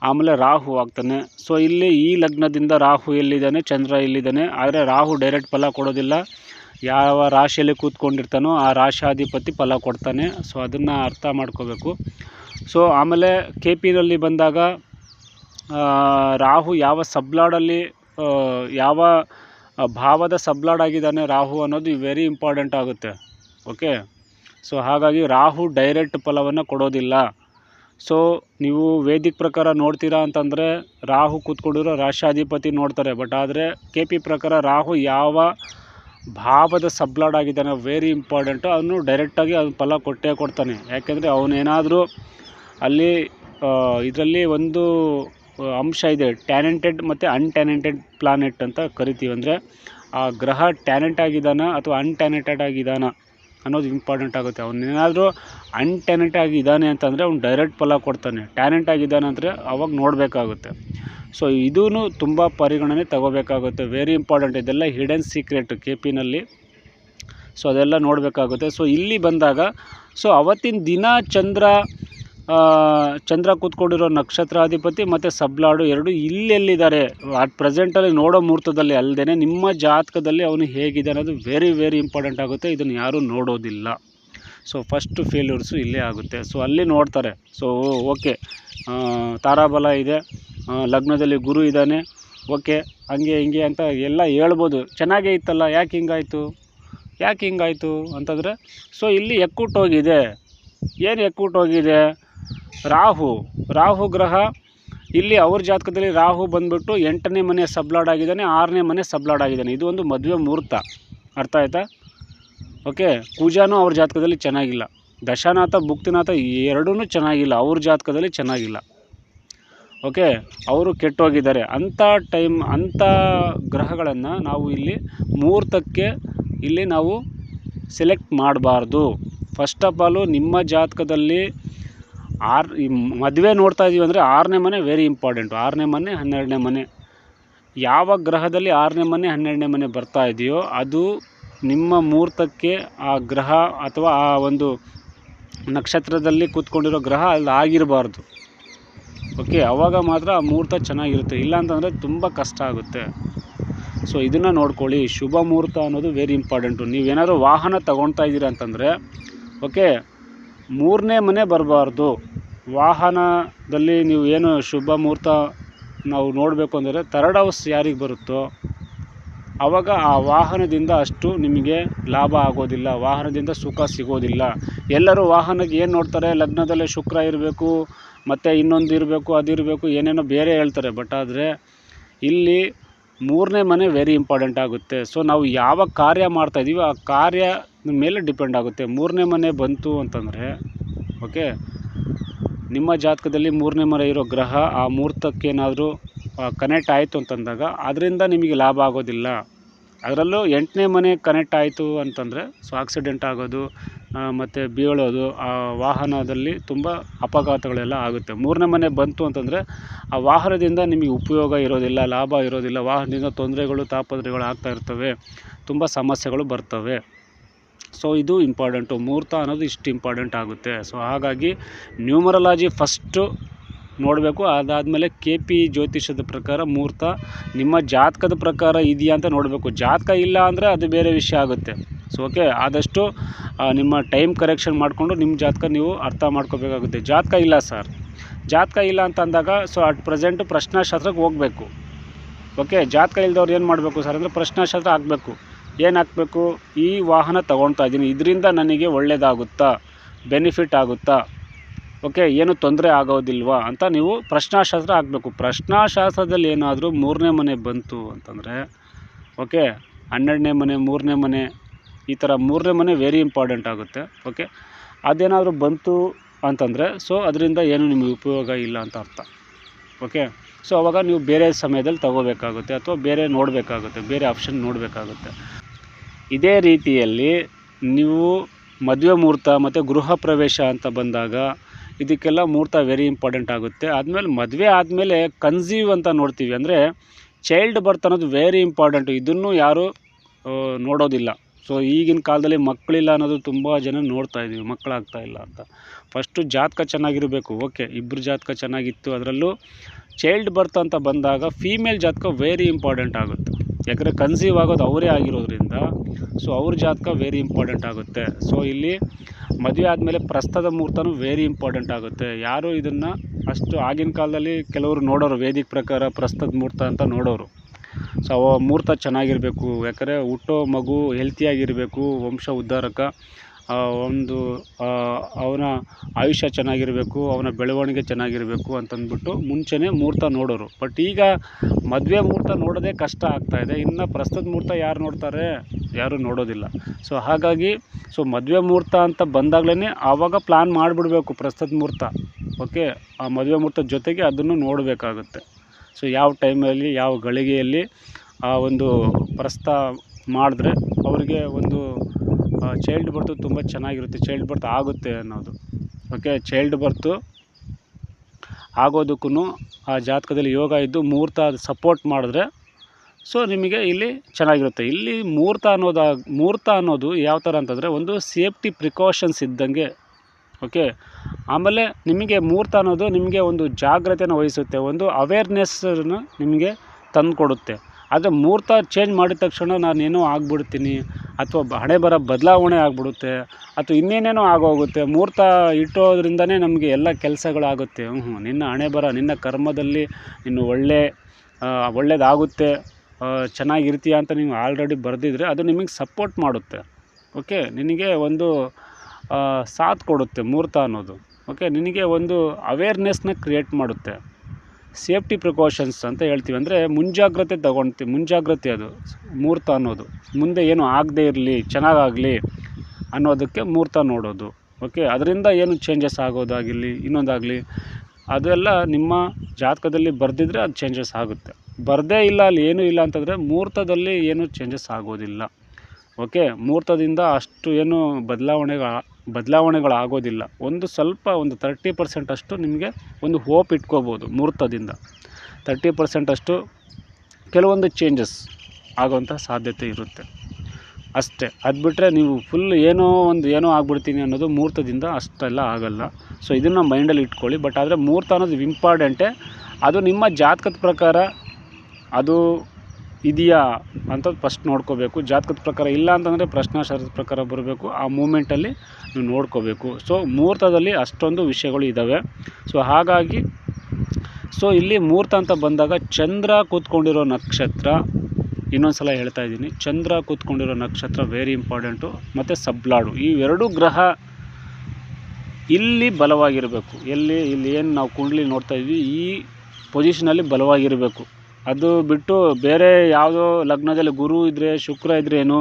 ಆಮೇಲೆ ರಾಹು ಆಗ್ತಾನೆ. ಸೊ ಇಲ್ಲಿ ಈ ಲಗ್ನದಿಂದ ರಾಹು ಎಲ್ಲಿದ್ದಾನೆ? ಚಂದ್ರ ಎಲ್ಲಿದ್ದಾನೆ ಆದರೆ ರಾಹು ಡೈರೆಕ್ಟ್ ಫಲ ಕೊಡೋದಿಲ್ಲ. ಯಾವ ರಾಶಿಯಲ್ಲಿ ಕೂತ್ಕೊಂಡಿರ್ತಾನೋ ಆ ರಾಶಾಧಿಪತಿ ಫಲ ಕೊಡ್ತಾನೆ. ಸೊ ಅದನ್ನು ಅರ್ಥ ಮಾಡ್ಕೋಬೇಕು. ಸೊ ಆಮೇಲೆ ಕೆ ಪಿನಲ್ಲಿ ಬಂದಾಗ ರಾಹು ಯಾವ ಸಬ್ಲಾಡಲ್ಲಿ ಯಾವ ಭಾವದ ಸಬ್ಲಾಡ್ ಆಗಿದ್ದಾನೆ ರಾಹು ಅನ್ನೋದು ವೆರಿ ಇಂಪಾರ್ಟೆಂಟ್ ಆಗುತ್ತೆ. ಓಕೆ ಸೊ ಹಾಗಾಗಿ ರಾಹು ಡೈರೆಕ್ಟ್ ಫಲವನ್ನು ಕೊಡೋದಿಲ್ಲ. ಸೊ ನೀವು ವೇದಿಕ್ ಪ್ರಕಾರ ನೋಡ್ತೀರಾ ಅಂತಂದರೆ, ರಾಹು ಕೂತ್ಕೊಂಡಿರೋ ರಾಶಾಧಿಪತಿ ನೋಡ್ತಾರೆ. ಬಟ್ ಆದರೆ ಕೆ ಪಿ ಪ್ರಕಾರ ರಾಹು ಯಾವ ಭಾವದ ಸಬ್ಲಾಡ್ ಆಗಿದ್ದಾನೆ ವೆರಿ ಇಂಪಾರ್ಟೆಂಟು ಅವನು ಡೈರೆಕ್ಟಾಗಿ ಅವ್ನು ಫಲ ಕೊಟ್ಟೇ ಕೊಡ್ತಾನೆ. ಯಾಕೆಂದರೆ ಅವನೇನಾದರೂ ಅಲ್ಲಿ ಇದರಲ್ಲಿ ಒಂದು ಅಂಶ ಇದೆ ಟ್ಯಾಲೆಂಟೆಡ್ ಮತ್ತು ಅನ್ಟ್ಯಾಲೆಂಟೆಡ್ ಪ್ಲಾನೆಟ್ ಅಂತ ಕರಿತೀವಿ ಅಂದರೆ, ಆ ಗ್ರಹ ಟ್ಯಾಲೆಂಟ್ ಆಗಿದ್ದಾನ ಅಥವಾ ಅನ್ಟ್ಯಾಲೆಂಟೆಡ್ ಆಗಿದ್ದಾನ ಅನ್ನೋದು ಇಂಪಾರ್ಟೆಂಟ್ ಆಗುತ್ತೆ. ಅವನೇನಾದರೂ ಅನ್ಟ್ಯಾಲೆಂಟ್ ಆಗಿದ್ದಾನೆ ಅಂತಂದರೆ ಅವ್ನು ಡೈರೆಕ್ಟ್ ಫಲ ಕೊಡ್ತಾನೆ. ಟ್ಯಾಲೆಂಟ್ ಆಗಿದ್ದಾನೆ ಅಂದರೆ ಅವಾಗ ನೋಡಬೇಕಾಗುತ್ತೆ. ಸೊ ಇದೂ ತುಂಬ ಪರಿಗಣನೆ ತಗೋಬೇಕಾಗುತ್ತೆ. ವೆರಿ ಇಂಪಾರ್ಟೆಂಟ್ ಇದೆಲ್ಲ ಹಿಡನ್ ಸೀಕ್ರೆಟ್ ಕೆ ಪಿನಲ್ಲಿ ಸೊ ಅದೆಲ್ಲ ನೋಡಬೇಕಾಗುತ್ತೆ. ಸೊ ಇಲ್ಲಿ ಬಂದಾಗ ಸೊ ಅವತ್ತಿನ ದಿನ ಚಂದ್ರ ಚಂದ್ರ ಕೂತ್ಕೊಂಡಿರೋ ನಕ್ಷತ್ರಾಧಿಪತಿ ಮತ್ತು ಸಬ್ಲಾಡು ಎರಡು ಇಲ್ಲೆಲ್ಲಿದ್ದಾರೆ. ಅಟ್ ಪ್ರೆಸೆಂಟಲ್ಲಿ ನೋಡೋ ಮುಹೂರ್ತದಲ್ಲಿ ಅಲ್ಲದೆ ನಿಮ್ಮ ಜಾತಕದಲ್ಲಿ ಅವನು ಹೇಗಿದೆ ಅನ್ನೋದು ವೆರಿ ವೆರಿ ಇಂಪಾರ್ಟೆಂಟ್ ಆಗುತ್ತೆ. ಇದನ್ನು ಯಾರೂ ನೋಡೋದಿಲ್ಲ. ಸೊ ಫಸ್ಟ್ ಫೇಲ್ಯೂರ್ಸು ಇಲ್ಲೇ ಆಗುತ್ತೆ. ಸೊ ಅಲ್ಲಿ ನೋಡ್ತಾರೆ. ಸೊ ಓಕೆ ತಾರಾಬಲ ಇದೆ. ಲಗ್ನದಲ್ಲಿ ಗುರು ಇದ್ದಾನೆ. ಓಕೆ, ಹಂಗೆ ಹಿಂಗೆ ಅಂತ ಎಲ್ಲ ಹೇಳ್ಬೋದು. ಚೆನ್ನಾಗೇ ಇತ್ತಲ್ಲ, ಯಾಕೆ ಹಿಂಗಾಯಿತು? ಯಾಕೆ ಹಿಂಗಾಯಿತು ಅಂತಂದರೆ, ಸೊ ಇಲ್ಲಿ ಎಕ್ಕುಟ್ಟೋಗಿದೆ ಏನು ಎಕ್ಕುಟ್ಟೋಗಿದೆ ರಾಹು. ರಾಹು ಗ್ರಹ, ಇಲ್ಲಿ ಅವ್ರ ಜಾತಕದಲ್ಲಿ ರಾಹು ಬಂದ್ಬಿಟ್ಟು ಎಂಟನೇ ಮನೆ ಸಬ್ಲಾಡ್ ಆಗಿದ್ದಾನೆ, ಆರನೇ ಮನೆ ಸಬ್ಲಾಡ್ ಆಗಿದ್ದಾನೆ. ಇದು ಒಂದು ಮದುವೆ ಮುಹೂರ್ತ. ಅರ್ಥ ಆಯ್ತಾ? ಓಕೆ, ಪೂಜಾನು ಅವ್ರ ಜಾತಕದಲ್ಲಿ ಚೆನ್ನಾಗಿಲ್ಲ. ದಶನಾಥ, ಭುಕ್ತಿನಾಥ ಎರಡೂ ಚೆನ್ನಾಗಿಲ್ಲ. ಅವ್ರ ಜಾತಕದಲ್ಲಿ ಚೆನ್ನಾಗಿಲ್ಲ. ಓಕೆ? ಅವರು ಕೆಟ್ಟೋಗಿದ್ದಾರೆ. ಅಂಥ ಟೈಮ್, ಅಂಥ ಗ್ರಹಗಳನ್ನು ನಾವು ಇಲ್ಲಿ ಮುಹೂರ್ತಕ್ಕೆ ಇಲ್ಲಿ ನಾವು ಸೆಲೆಕ್ಟ್ ಮಾಡಬಾರ್ದು. ಫಸ್ಟ್ ಆಫ್ ಆಲು ನಿಮ್ಮ ಜಾತಕದಲ್ಲಿ ಆರು, ಈ ಮದುವೆ ನೋಡ್ತಾ ಇದ್ದೀವಿ ಅಂದರೆ ಆರನೇ ಮನೆ ವೆರಿ ಇಂಪಾರ್ಟೆಂಟು ಆರನೇ ಮನೆ, ಹನ್ನೆರಡನೇ ಮನೆ. ಯಾವ ಗ್ರಹದಲ್ಲಿ ಆರನೇ ಮನೆ, ಹನ್ನೆರಡನೇ ಮನೆ ಬರ್ತಾ ಇದೆಯೋ ಅದು ನಿಮ್ಮ ಮುಹೂರ್ತಕ್ಕೆ ಆ ಗ್ರಹ ಅಥವಾ ಆ ಒಂದು ನಕ್ಷತ್ರದಲ್ಲಿ ಕೂತ್ಕೊಂಡಿರೋ ಗ್ರಹ ಅಲ್ಲಿ ಆಗಿರಬಾರ್ದು. ಓಕೆ ಆವಾಗ ಮಾತ್ರ ಆ ಮುಹೂರ್ತ ಚೆನ್ನಾಗಿರುತ್ತೆ. ಇಲ್ಲ ಅಂತಂದರೆ ತುಂಬ ಕಷ್ಟ ಆಗುತ್ತೆ. ಸೊ ಇದನ್ನು ನೋಡ್ಕೊಳ್ಳಿ. ಶುಭ ಮುಹೂರ್ತ ಅನ್ನೋದು ವೆರಿ ಇಂಪಾರ್ಟೆಂಟು ನೀವೇನಾದ್ರು ವಾಹನ ತಗೊಳ್ತಾ ಇದ್ದೀರಾ ಅಂತಂದರೆ ಓಕೆ ಮೂರನೇ ಮನೆ ಬರಬಾರ್ದು. ವಾಹನದಲ್ಲಿ ನೀವು ಏನು ಶುಭ ಮುಹೂರ್ತ ನಾವು ನೋಡಬೇಕು ಅಂದರೆ ಥರ್ಡ್ ಹೌಸ್ ಯಾರಿಗೆ ಬರುತ್ತೋ ಆವಾಗ ಆ ವಾಹನದಿಂದ ಅಷ್ಟು ನಿಮಗೆ ಲಾಭ ಆಗೋದಿಲ್ಲ, ವಾಹನದಿಂದ ಸುಖ ಸಿಗೋದಿಲ್ಲ. ಎಲ್ಲರೂ ವಾಹನಕ್ಕೆ ಏನು ನೋಡ್ತಾರೆ? ಲಗ್ನದಲ್ಲಿ ಶುಕ್ರ ಇರಬೇಕು, ಮತ್ತು ಇನ್ನೊಂದು ಇರಬೇಕು ಅದಿರಬೇಕು ಏನೇನೋ ಬೇರೆ ಹೇಳ್ತಾರೆ. ಬಟ್ ಆದರೆ ಇಲ್ಲಿ ಮೂರನೇ ಮನೆ ವೆರಿ ಇಂಪಾರ್ಟೆಂಟ್ ಆಗುತ್ತೆ. ಸೊ ನಾವು ಯಾವ ಕಾರ್ಯ ಮಾಡ್ತಾಯಿದ್ದೀವಿ ಆ ಕಾರ್ಯ ಮೇಲೆ ಡಿಪೆಂಡ್ ಆಗುತ್ತೆ. ಮೂರನೇ ಮನೆ ಬಂತು ಅಂತಂದರೆ ಓಕೆ ನಿಮ್ಮ ಜಾತಕದಲ್ಲಿ ಮೂರನೇ ಮನೆ ಇರೋ ಗ್ರಹ ಆ ಮುಹೂರ್ತಕ್ಕೇನಾದರೂ ಕನೆಕ್ಟ್ ಆಯಿತು ಅಂತಂದಾಗ ಅದರಿಂದ ನಿಮಗೆ ಲಾಭ ಆಗೋದಿಲ್ಲ. ಅದರಲ್ಲೂ ಎಂಟನೇ ಮನೆ ಕನೆಕ್ಟ್ ಆಯಿತು ಅಂತಂದರೆ ಸೊ ಆಕ್ಸಿಡೆಂಟ್ ಆಗೋದು ಮತ್ತು ಬೀಳೋದು, ಆ, ವಾಹನದಲ್ಲಿ ತುಂಬ ಅಪಘಾತಗಳೆಲ್ಲ ಆಗುತ್ತೆ. ಮೂರನೇ ಮನೆ ಬಂತು ಅಂತಂದರೆ ಆ ವಾಹನದಿಂದ ನಿಮಗೆ ಉಪಯೋಗ ಇರೋದಿಲ್ಲ, ಲಾಭ ಇರೋದಿಲ್ಲ, ವಾಹನದಿಂದ ತೊಂದರೆಗಳು ತಾಪತ್ರೆಗಳು ಆಗ್ತಾ ಇರ್ತವೆ, ತುಂಬ ಸಮಸ್ಯೆಗಳು ಬರ್ತವೆ. ಸೊ ಇದು ಇಂಪಾರ್ಟೆಂಟು ಮುಹೂರ್ತ ಅನ್ನೋದು ಇಷ್ಟು ಇಂಪಾರ್ಟೆಂಟ್ ಆಗುತ್ತೆ. ಸೊ ಹಾಗಾಗಿ ನ್ಯೂಮರಲಾಜಿ ಫಸ್ಟು ನೋಡಬೇಕು. ಅದಾದಮೇಲೆ ಕೆ ಪಿ ಜ್ಯೋತಿಷದ ಪ್ರಕಾರ ಮುಹೂರ್ತ ನಿಮ್ಮ ಜಾತಕದ ಪ್ರಕಾರ ಇದೆಯಾ ಅಂತ ನೋಡಬೇಕು. ಜಾತಕ ಇಲ್ಲ ಅಂದರೆ ಅದು ಬೇರೆ ವಿಷಯ ಆಗುತ್ತೆ. ಸೊ ಓಕೆ ಆದಷ್ಟು ನಿಮ್ಮ ಟೈಮ್ ಕರೆಕ್ಷನ್ ಮಾಡಿಕೊಂಡು ನಿಮ್ಮ ಜಾತಕ ನೀವು ಅರ್ಥ ಮಾಡ್ಕೋಬೇಕಾಗುತ್ತೆ. ಜಾತಕ ಇಲ್ಲ ಸರ್ ಜಾತಕ ಇಲ್ಲ ಅಂತ ಅಂದಾಗ ಸೊ ಅಟ್ ಪ್ರೆಸೆಂಟು ಪ್ರಶ್ನಾಶಾಸ್ತ್ರಕ್ಕೆ ಹೋಗಬೇಕು. ಓಕೆ ಜಾತಕ ಇಲ್ದವ್ರು ಏನು ಮಾಡಬೇಕು ಸರ್ ಅಂದರೆ ಪ್ರಶ್ನಾಶಾಸ್ತ್ರ ಹಾಕಬೇಕು. ಏನು ಹಾಕಬೇಕು? ಈ ವಾಹನ ತೊಗೊಳ್ತಾ ಇದ್ದೀನಿ. ಇದರಿಂದ ನನಗೆ ಒಳ್ಳೆಯದಾಗುತ್ತಾ ಬೆನಿಫಿಟ್ ಆಗುತ್ತಾ? ಓಕೆ, ಏನು ತೊಂದರೆ ಆಗೋದಿಲ್ವಾ ಅಂತ ನೀವು ಪ್ರಶ್ನಾಶಾಸ್ತ್ರ ಹಾಕಬೇಕು. ಪ್ರಶ್ನಾಶಾಸ್ತ್ರದಲ್ಲಿ ಏನಾದರೂ ಮೂರನೇ ಮನೆ ಬಂತು ಅಂತಂದರೆ, ಓಕೆ, ಹನ್ನೆರಡನೇ ಮನೆ, ಮೂರನೇ ಮನೆ, ಈ ಥರ ಮೂರನೇ ಮನೆ ವೆರಿ ಇಂಪಾರ್ಟೆಂಟ್ ಆಗುತ್ತೆ, ಓಕೆ, ಅದೇನಾದರೂ ಬಂತು ಅಂತಂದರೆ ಸೊ ಅದರಿಂದ ಏನು ನಿಮಗೆ ಉಪಯೋಗ ಇಲ್ಲ ಅಂತ ಅರ್ಥ, ಓಕೆ ಸೊ ಅವಾಗ ನೀವು ಬೇರೆ ಸಮಯದಲ್ಲಿ ತಗೋಬೇಕಾಗುತ್ತೆ ಅಥವಾ ಬೇರೆ ನೋಡಬೇಕಾಗುತ್ತೆ, ಬೇರೆ ಆಪ್ಷನ್ ನೋಡಬೇಕಾಗುತ್ತೆ. ಇದೇ ರೀತಿಯಲ್ಲಿ ನೀವು ಮದುವೆ ಮುಹೂರ್ತ ಮತ್ತು ಗೃಹ ಪ್ರವೇಶ ಅಂತ ಬಂದಾಗ ಇದಕ್ಕೆಲ್ಲ ಮುಹೂರ್ತ ವೆರಿ ಇಂಪಾರ್ಟೆಂಟ್ ಆಗುತ್ತೆ. ಆದಮೇಲೆ ಮದುವೆ ಆದಮೇಲೆ ಕನ್ಸೀವ್ ಅಂತ ನೋಡ್ತೀವಿ. ಅಂದರೆ ಚೈಲ್ಡ್ ಬರ್ತ್ ಅನ್ನೋದು ವೆರಿ ಇಂಪಾರ್ಟೆಂಟು ಇದನ್ನು ಯಾರು ನೋಡೋದಿಲ್ಲ. ಸೊ ಈಗಿನ ಕಾಲದಲ್ಲಿ ಮಕ್ಕಳಿಲ್ಲ ಅನ್ನೋದು ತುಂಬ ಜನ ನೋಡ್ತಾ ಇದ್ದೀವಿ. ಮಕ್ಕಳಾಗ್ತಾ ಇಲ್ಲ ಅಂತ. ಫಸ್ಟು ಜಾತಕ ಚೆನ್ನಾಗಿರಬೇಕು. ಓಕೆ ಇಬ್ಬರು ಜಾತಕ ಚೆನ್ನಾಗಿತ್ತು. ಅದರಲ್ಲೂ ಚೈಲ್ಡ್ ಬರ್ತ್ ಅಂತ ಬಂದಾಗ ಫೀಮೇಲ್ ಜಾತಕ ವೆರಿ ಇಂಪಾರ್ಟೆಂಟ್ ಆಗುತ್ತೆ. ಯಾಕಂದರೆ ಕನ್ಸೀವ್ ಆಗೋದು ಅವರೇ ಆಗಿರೋದ್ರಿಂದ ಸೊ ಅವ್ರ ಜಾತಕ ವೆರಿ ಇಂಪಾರ್ಟೆಂಟ್ ಆಗುತ್ತೆ. ಸೊ ಇಲ್ಲಿ ಮದುವೆ ಆದಮೇಲೆ ಪ್ರಸ್ತದ ಮುಹೂರ್ತನೂ ವೆರಿ ಇಂಪಾರ್ಟೆಂಟ್ ಆಗುತ್ತೆ. ಯಾರು ಇದನ್ನು ಅಷ್ಟು ಆಗಿನ ಕಾಲದಲ್ಲಿ ಕೆಲವರು ನೋಡೋರು, ವೇದಿಕ ಪ್ರಕಾರ ಪ್ರಸ್ತದ ಮುಹೂರ್ತ ಅಂತ ನೋಡೋರು. ಸೊ ಅವ ಮುಹೂರ್ತ ಚೆನ್ನಾಗಿರಬೇಕು. ಯಾಕಂದರೆ ಹುಟ್ಟೋ ಮಗು ಹೆಲ್ತಿಯಾಗಿರಬೇಕು ವಂಶ ಉದ್ಧಾರಕ. ಒಂದು ಅವನ ಆಯುಷ್ಯ ಚೆನ್ನಾಗಿರಬೇಕು, ಅವನ ಬೆಳವಣಿಗೆ ಚೆನ್ನಾಗಿರಬೇಕು ಅಂತಂದ್ಬಿಟ್ಟು ಮುಂಚೆಯೇ ಮುಹೂರ್ತ ನೋಡೋರು. ಬಟ್ ಈಗ ಮದುವೆ ಮುಹೂರ್ತ ನೋಡೋದೇ ಕಷ್ಟ ಆಗ್ತಾಯಿದೆ ಇನ್ನು ಪ್ರಸ್ತುತ ಮುಹೂರ್ತ ಯಾರು ನೋಡ್ತಾರೆ? ಯಾರೂ ನೋಡೋದಿಲ್ಲ. ಸೊ ಹಾಗಾಗಿ ಸೊ ಮದುವೆ ಮುಹೂರ್ತ ಅಂತ ಬಂದಾಗಲೇ ಆವಾಗ ಪ್ಲ್ಯಾನ್ ಮಾಡಿಬಿಡ್ಬೇಕು ಪ್ರಸ್ತುತ ಮುಹೂರ್ತ. ಓಕೆ ಆ ಮದುವೆ ಮುಹೂರ್ತ ಜೊತೆಗೆ ಅದನ್ನು ನೋಡಬೇಕಾಗುತ್ತೆ. ಸೊ ಯಾವ ಟೈಮಲ್ಲಿ, ಯಾವ ಗಳಿಗೆಯಲ್ಲಿ ಆ ಒಂದು ಪ್ರಸ್ತ ಮಾಡಿದ್ರೆ ಅವರಿಗೆ ಒಂದು ಚೈಲ್ಡ್ ಬರ್ತು ತುಂಬ ಚೆನ್ನಾಗಿರುತ್ತೆ. ಚೈಲ್ಡ್ ಬರ್ತ್ ಆಗುತ್ತೆ ಅನ್ನೋದು. ಓಕೆ ಚೈಲ್ಡ್ ಬರ್ತು ಆಗೋದಕ್ಕೂ ಆ ಜಾತಕದಲ್ಲಿ ಯೋಗ ಇದ್ದು ಮುಹೂರ್ತ ಸಪೋರ್ಟ್ ಮಾಡಿದ್ರೆ ಸೊ ನಿಮಗೆ ಇಲ್ಲಿ ಚೆನ್ನಾಗಿರುತ್ತೆ. ಇಲ್ಲಿ ಮುಹೂರ್ತ ಅನ್ನೋದು ಮುಹೂರ್ತ ಅನ್ನೋದು ಯಾವ ಥರ ಅಂತಂದರೆ ಒಂದು ಸೇಫ್ಟಿ ಪ್ರಿಕಾಷನ್ಸ್ ಇದ್ದಂಗೆ. ಓಕೆ ಆಮೇಲೆ ನಿಮಗೆ ಮುಹೂರ್ತ ಅನ್ನೋದು ನಿಮಗೆ ಒಂದು ಜಾಗ್ರತೆಯನ್ನು ವಹಿಸುತ್ತೆ. ಒಂದು ಅವೇರ್ನೆಸ್ಸನ್ನು ನಿಮಗೆ ತಂದುಕೊಡುತ್ತೆ. ಆದರೆ ಮುಹೂರ್ತ ಚೇಂಜ್ ಮಾಡಿದ ತಕ್ಷಣ ನಾನೇನೋ ಆಗಿಬಿಡ್ತೀನಿ, ಅಥವಾ ಹಣೆ ಬರ, ಬದಲಾವಣೆ ಆಗಿಬಿಡುತ್ತೆ, ಅಥವಾ ಇನ್ನೇನೇನೋ ಆಗೋಗುತ್ತೆ, ಮುಹೂರ್ತ ಇಟ್ಟೋದ್ರಿಂದನೇ ನಮಗೆ ಎಲ್ಲ ಕೆಲಸಗಳಾಗುತ್ತೆ. ಹ್ಞೂ ನಿನ್ನ ಹಣೆ ಬರ, ನಿನ್ನ ಕರ್ಮದಲ್ಲಿ ಇನ್ನು ಒಳ್ಳೆ ಒಳ್ಳೆಯದಾಗುತ್ತೆ ಚೆನ್ನಾಗಿರ್ತೀಯ ಅಂತ ನೀವು ಆಲ್ರೆಡಿ ಬರೆದಿದ್ರೆ ಅದು ನಿಮಗೆ ಸಪೋರ್ಟ್ ಮಾಡುತ್ತೆ. ಓಕೆ ನಿನಗೆ ಒಂದು ಸಾಥ್ ಕೊಡುತ್ತೆ ಮುಹೂರ್ತ ಅನ್ನೋದು. ಓಕೆ ನಿನಗೆ ಒಂದು ಅವೇರ್ನೆಸ್ನ ಕ್ರಿಯೇಟ್ ಮಾಡುತ್ತೆ. ಸೇಫ್ಟಿ ಪ್ರಿಕಾಷನ್ಸ್ ಅಂತ ಹೇಳ್ತೀವಿ. ಅಂದರೆ ಮುಂಜಾಗ್ರತೆ ತಗೊಳ್ತೀವಿ ಮುಂಜಾಗ್ರತೆ ಅದು, ಮುಹೂರ್ತ ಅನ್ನೋದು. ಮುಂದೆ ಏನು ಆಗದೇ ಇರಲಿ, ಚೆನ್ನಾಗಾಗಲಿ ಅನ್ನೋದಕ್ಕೆ ಮುಹೂರ್ತ ನೋಡೋದು. ಓಕೆ ಅದರಿಂದ ಏನು ಚೇಂಜಸ್ ಆಗೋದಾಗಿರಲಿ, ಇನ್ನೊಂದಾಗಲಿ, ಅದೆಲ್ಲ ನಿಮ್ಮ ಜಾತಕದಲ್ಲಿ ಬರೆದಿದ್ರೆ ಅದು ಚೇಂಜಸ್ ಆಗುತ್ತೆ. ಬರದೇ ಇಲ್ಲ, ಅಲ್ಲಿ ಏನೂ ಇಲ್ಲ ಅಂತಂದರೆ ಮುಹೂರ್ತದಲ್ಲಿ ಏನೂ ಚೇಂಜಸ್ ಆಗೋದಿಲ್ಲ. ಓಕೆ ಮುಹೂರ್ತದಿಂದ ಅಷ್ಟು ಏನು ಬದಲಾವಣೆಗಳ ಆಗೋದಿಲ್ಲ ಒಂದು ಸ್ವಲ್ಪ ಒಂದು ತರ್ಟಿ ಪರ್ಸೆಂಟ್ ಅಷ್ಟು ನಿಮಗೆ ಒಂದು ಹೋಪ್ ಇಟ್ಕೋಬೋದು ಮುಹೂರ್ತದಿಂದ. ತರ್ಟಿ ಪರ್ಸೆಂಟ್ ಅಷ್ಟು ಕೆಲವೊಂದು ಚೇಂಜಸ್ ಆಗೋವಂಥ ಸಾಧ್ಯತೆ ಇರುತ್ತೆ. ಅಷ್ಟೇ, ಅದು ಬಿಟ್ಟರೆ ನೀವು ಫುಲ್ ಏನೋ ಒಂದು ಏನೋ ಆಗ್ಬಿಡ್ತೀನಿ ಅನ್ನೋದು ಮುಹೂರ್ತದಿಂದ ಅಷ್ಟೆಲ್ಲ ಆಗಲ್ಲ. ಸೊ ಇದನ್ನು ಮೈಂಡಲ್ಲಿ ಇಟ್ಕೊಳ್ಳಿ. ಬಟ್ ಆದರೆ ಮುಹೂರ್ತ ಅನ್ನೋದು ಇಂಪಾರ್ಟೆಂಟೇ ಅದು ನಿಮ್ಮ ಜಾತಕದ ಪ್ರಕಾರ ಅದು ಇದೆಯಾ ಅಂತ ಫಸ್ಟ್ ನೋಡ್ಕೋಬೇಕು. ಜಾತಕದ ಪ್ರಕಾರ ಇಲ್ಲ ಅಂತಂದರೆ ಪ್ರಶ್ನಾಶಾಸ್ತ್ರದ ಪ್ರಕಾರ ಬರಬೇಕು. ಆ ಮೂಮೆಂಟಲ್ಲಿ ನೀವು ನೋಡ್ಕೋಬೇಕು. ಸೊ ಮುಹೂರ್ತದಲ್ಲಿ ಅಷ್ಟೊಂದು ವಿಷಯಗಳು ಇದ್ದಾವೆ ಸೊ ಹಾಗಾಗಿ ಸೊ ಇಲ್ಲಿ ಮುಹೂರ್ತ ಅಂತ ಬಂದಾಗ ಚಂದ್ರ ಕೂತ್ಕೊಂಡಿರೋ ನಕ್ಷತ್ರ ಇನ್ನೊಂದು ಸಲ ಹೇಳ್ತಾ ಇದ್ದೀನಿ, ಚಂದ್ರ ಕೂತ್ಕೊಂಡಿರೋ ನಕ್ಷತ್ರ ವೆರಿ ಇಂಪಾರ್ಟೆಂಟು ಮತ್ತು ಸಬ್ಲಾಡು. ಈ ಎರಡೂ ಗ್ರಹ ಇಲ್ಲಿ ಬಲವಾಗಿರಬೇಕು. ಎಲ್ಲಿ, ಇಲ್ಲಿ ಏನು ನಾವು ಕುಂಡ್ಲಿ ನೋಡ್ತಾ ಇದ್ವಿ, ಈ ಪೊಸಿಷನಲ್ಲಿ ಬಲವಾಗಿರಬೇಕು. ಅದು ಬಿಟ್ಟು ಬೇರೆ ಯಾವುದೋ ಲಗ್ನದಲ್ಲಿ ಗುರು ಇದ್ದರೆ ಶುಕ್ರ ಇದ್ರೇನು,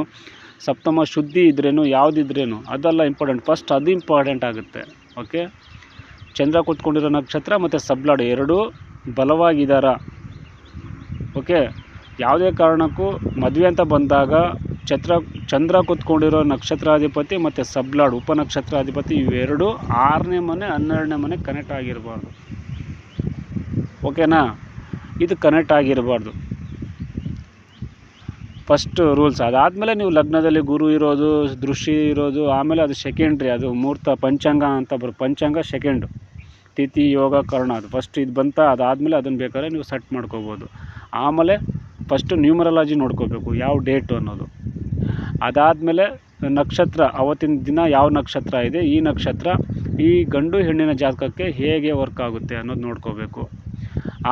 ಸಪ್ತಮ ಶುದ್ಧಿ ಇದ್ರೇನು, ಯಾವುದಿದ್ರೇನು, ಅದೆಲ್ಲ ಇಂಪಾರ್ಟೆಂಟ್ ಫಸ್ಟ್ ಅದು ಇಂಪಾರ್ಟೆಂಟ್ ಆಗುತ್ತೆ. ಓಕೆ ಚಂದ್ರ ಕೂತ್ಕೊಂಡಿರೋ ನಕ್ಷತ್ರ ಮತ್ತು ಸಬ್ಲಾಡ್ ಎರಡೂ ಬಲವಾಗಿದ್ದಾರ ಓಕೆ ಯಾವುದೇ ಕಾರಣಕ್ಕೂ ಮದುವೆ ಅಂತ ಬಂದಾಗ ಛತ್ರ ಚಂದ್ರ ಕೂತ್ಕೊಂಡಿರೋ ನಕ್ಷತ್ರಾಧಿಪತಿ ಮತ್ತು ಸಬ್ಲಾಡ್ ಉಪನಕ್ಷತ್ರಾಧಿಪತಿ ಇವೆರಡು ಆರನೇ ಮನೆ, ಹನ್ನೆರಡನೇ ಮನೆ ಕನೆಕ್ಟ್ ಆಗಿರಬಾರ್ದು. ಓಕೆನಾ ಇದು ಕನೆಕ್ಟ್ ಆಗಿರಬಾರ್ದು. ಫಸ್ಟ್ ರೂಲ್ಸ್ ಅದಾದಮೇಲೆ ನೀವು ಲಗ್ನದಲ್ಲಿ ಗುರು ಇರೋದು, ದೃಷ್ಟಿ ಇರೋದು, ಆಮೇಲೆ ಅದು ಸೆಕೆಂಡ್ರಿ ಅದು ಮುಹೂರ್ತ ಪಂಚಾಂಗ ಅಂತ ಬರು, ಪಂಚಾಂಗ ಸೆಕೆಂಡು ತಿಥಿ, ಯೋಗ, ಕರ್ಣ ಅದು ಫಸ್ಟ್ ಇದು ಬಂತ, ಅದಾದಮೇಲೆ ಅದನ್ನು ಬೇಕಾದ್ರೆ ನೀವು ಸೆಟ್ ಮಾಡ್ಕೋಬೋದು. ಆಮೇಲೆ ಫಸ್ಟು ನ್ಯೂಮರಾಲಜಿ ನೋಡ್ಕೋಬೇಕು, ಯಾವ ಡೇಟು ಅನ್ನೋದು. ಅದಾದಮೇಲೆ ನಕ್ಷತ್ರ, ಅವತ್ತಿನ ದಿನ ಯಾವ ನಕ್ಷತ್ರ ಇದೆ, ಈ ನಕ್ಷತ್ರ, ಈ ಗಂಡು ಹೆಣ್ಣಿನ ಜಾತಕಕ್ಕೆ ಹೇಗೆ ವರ್ಕ್ ಆಗುತ್ತೆ ಅನ್ನೋದು ನೋಡ್ಕೋಬೇಕು.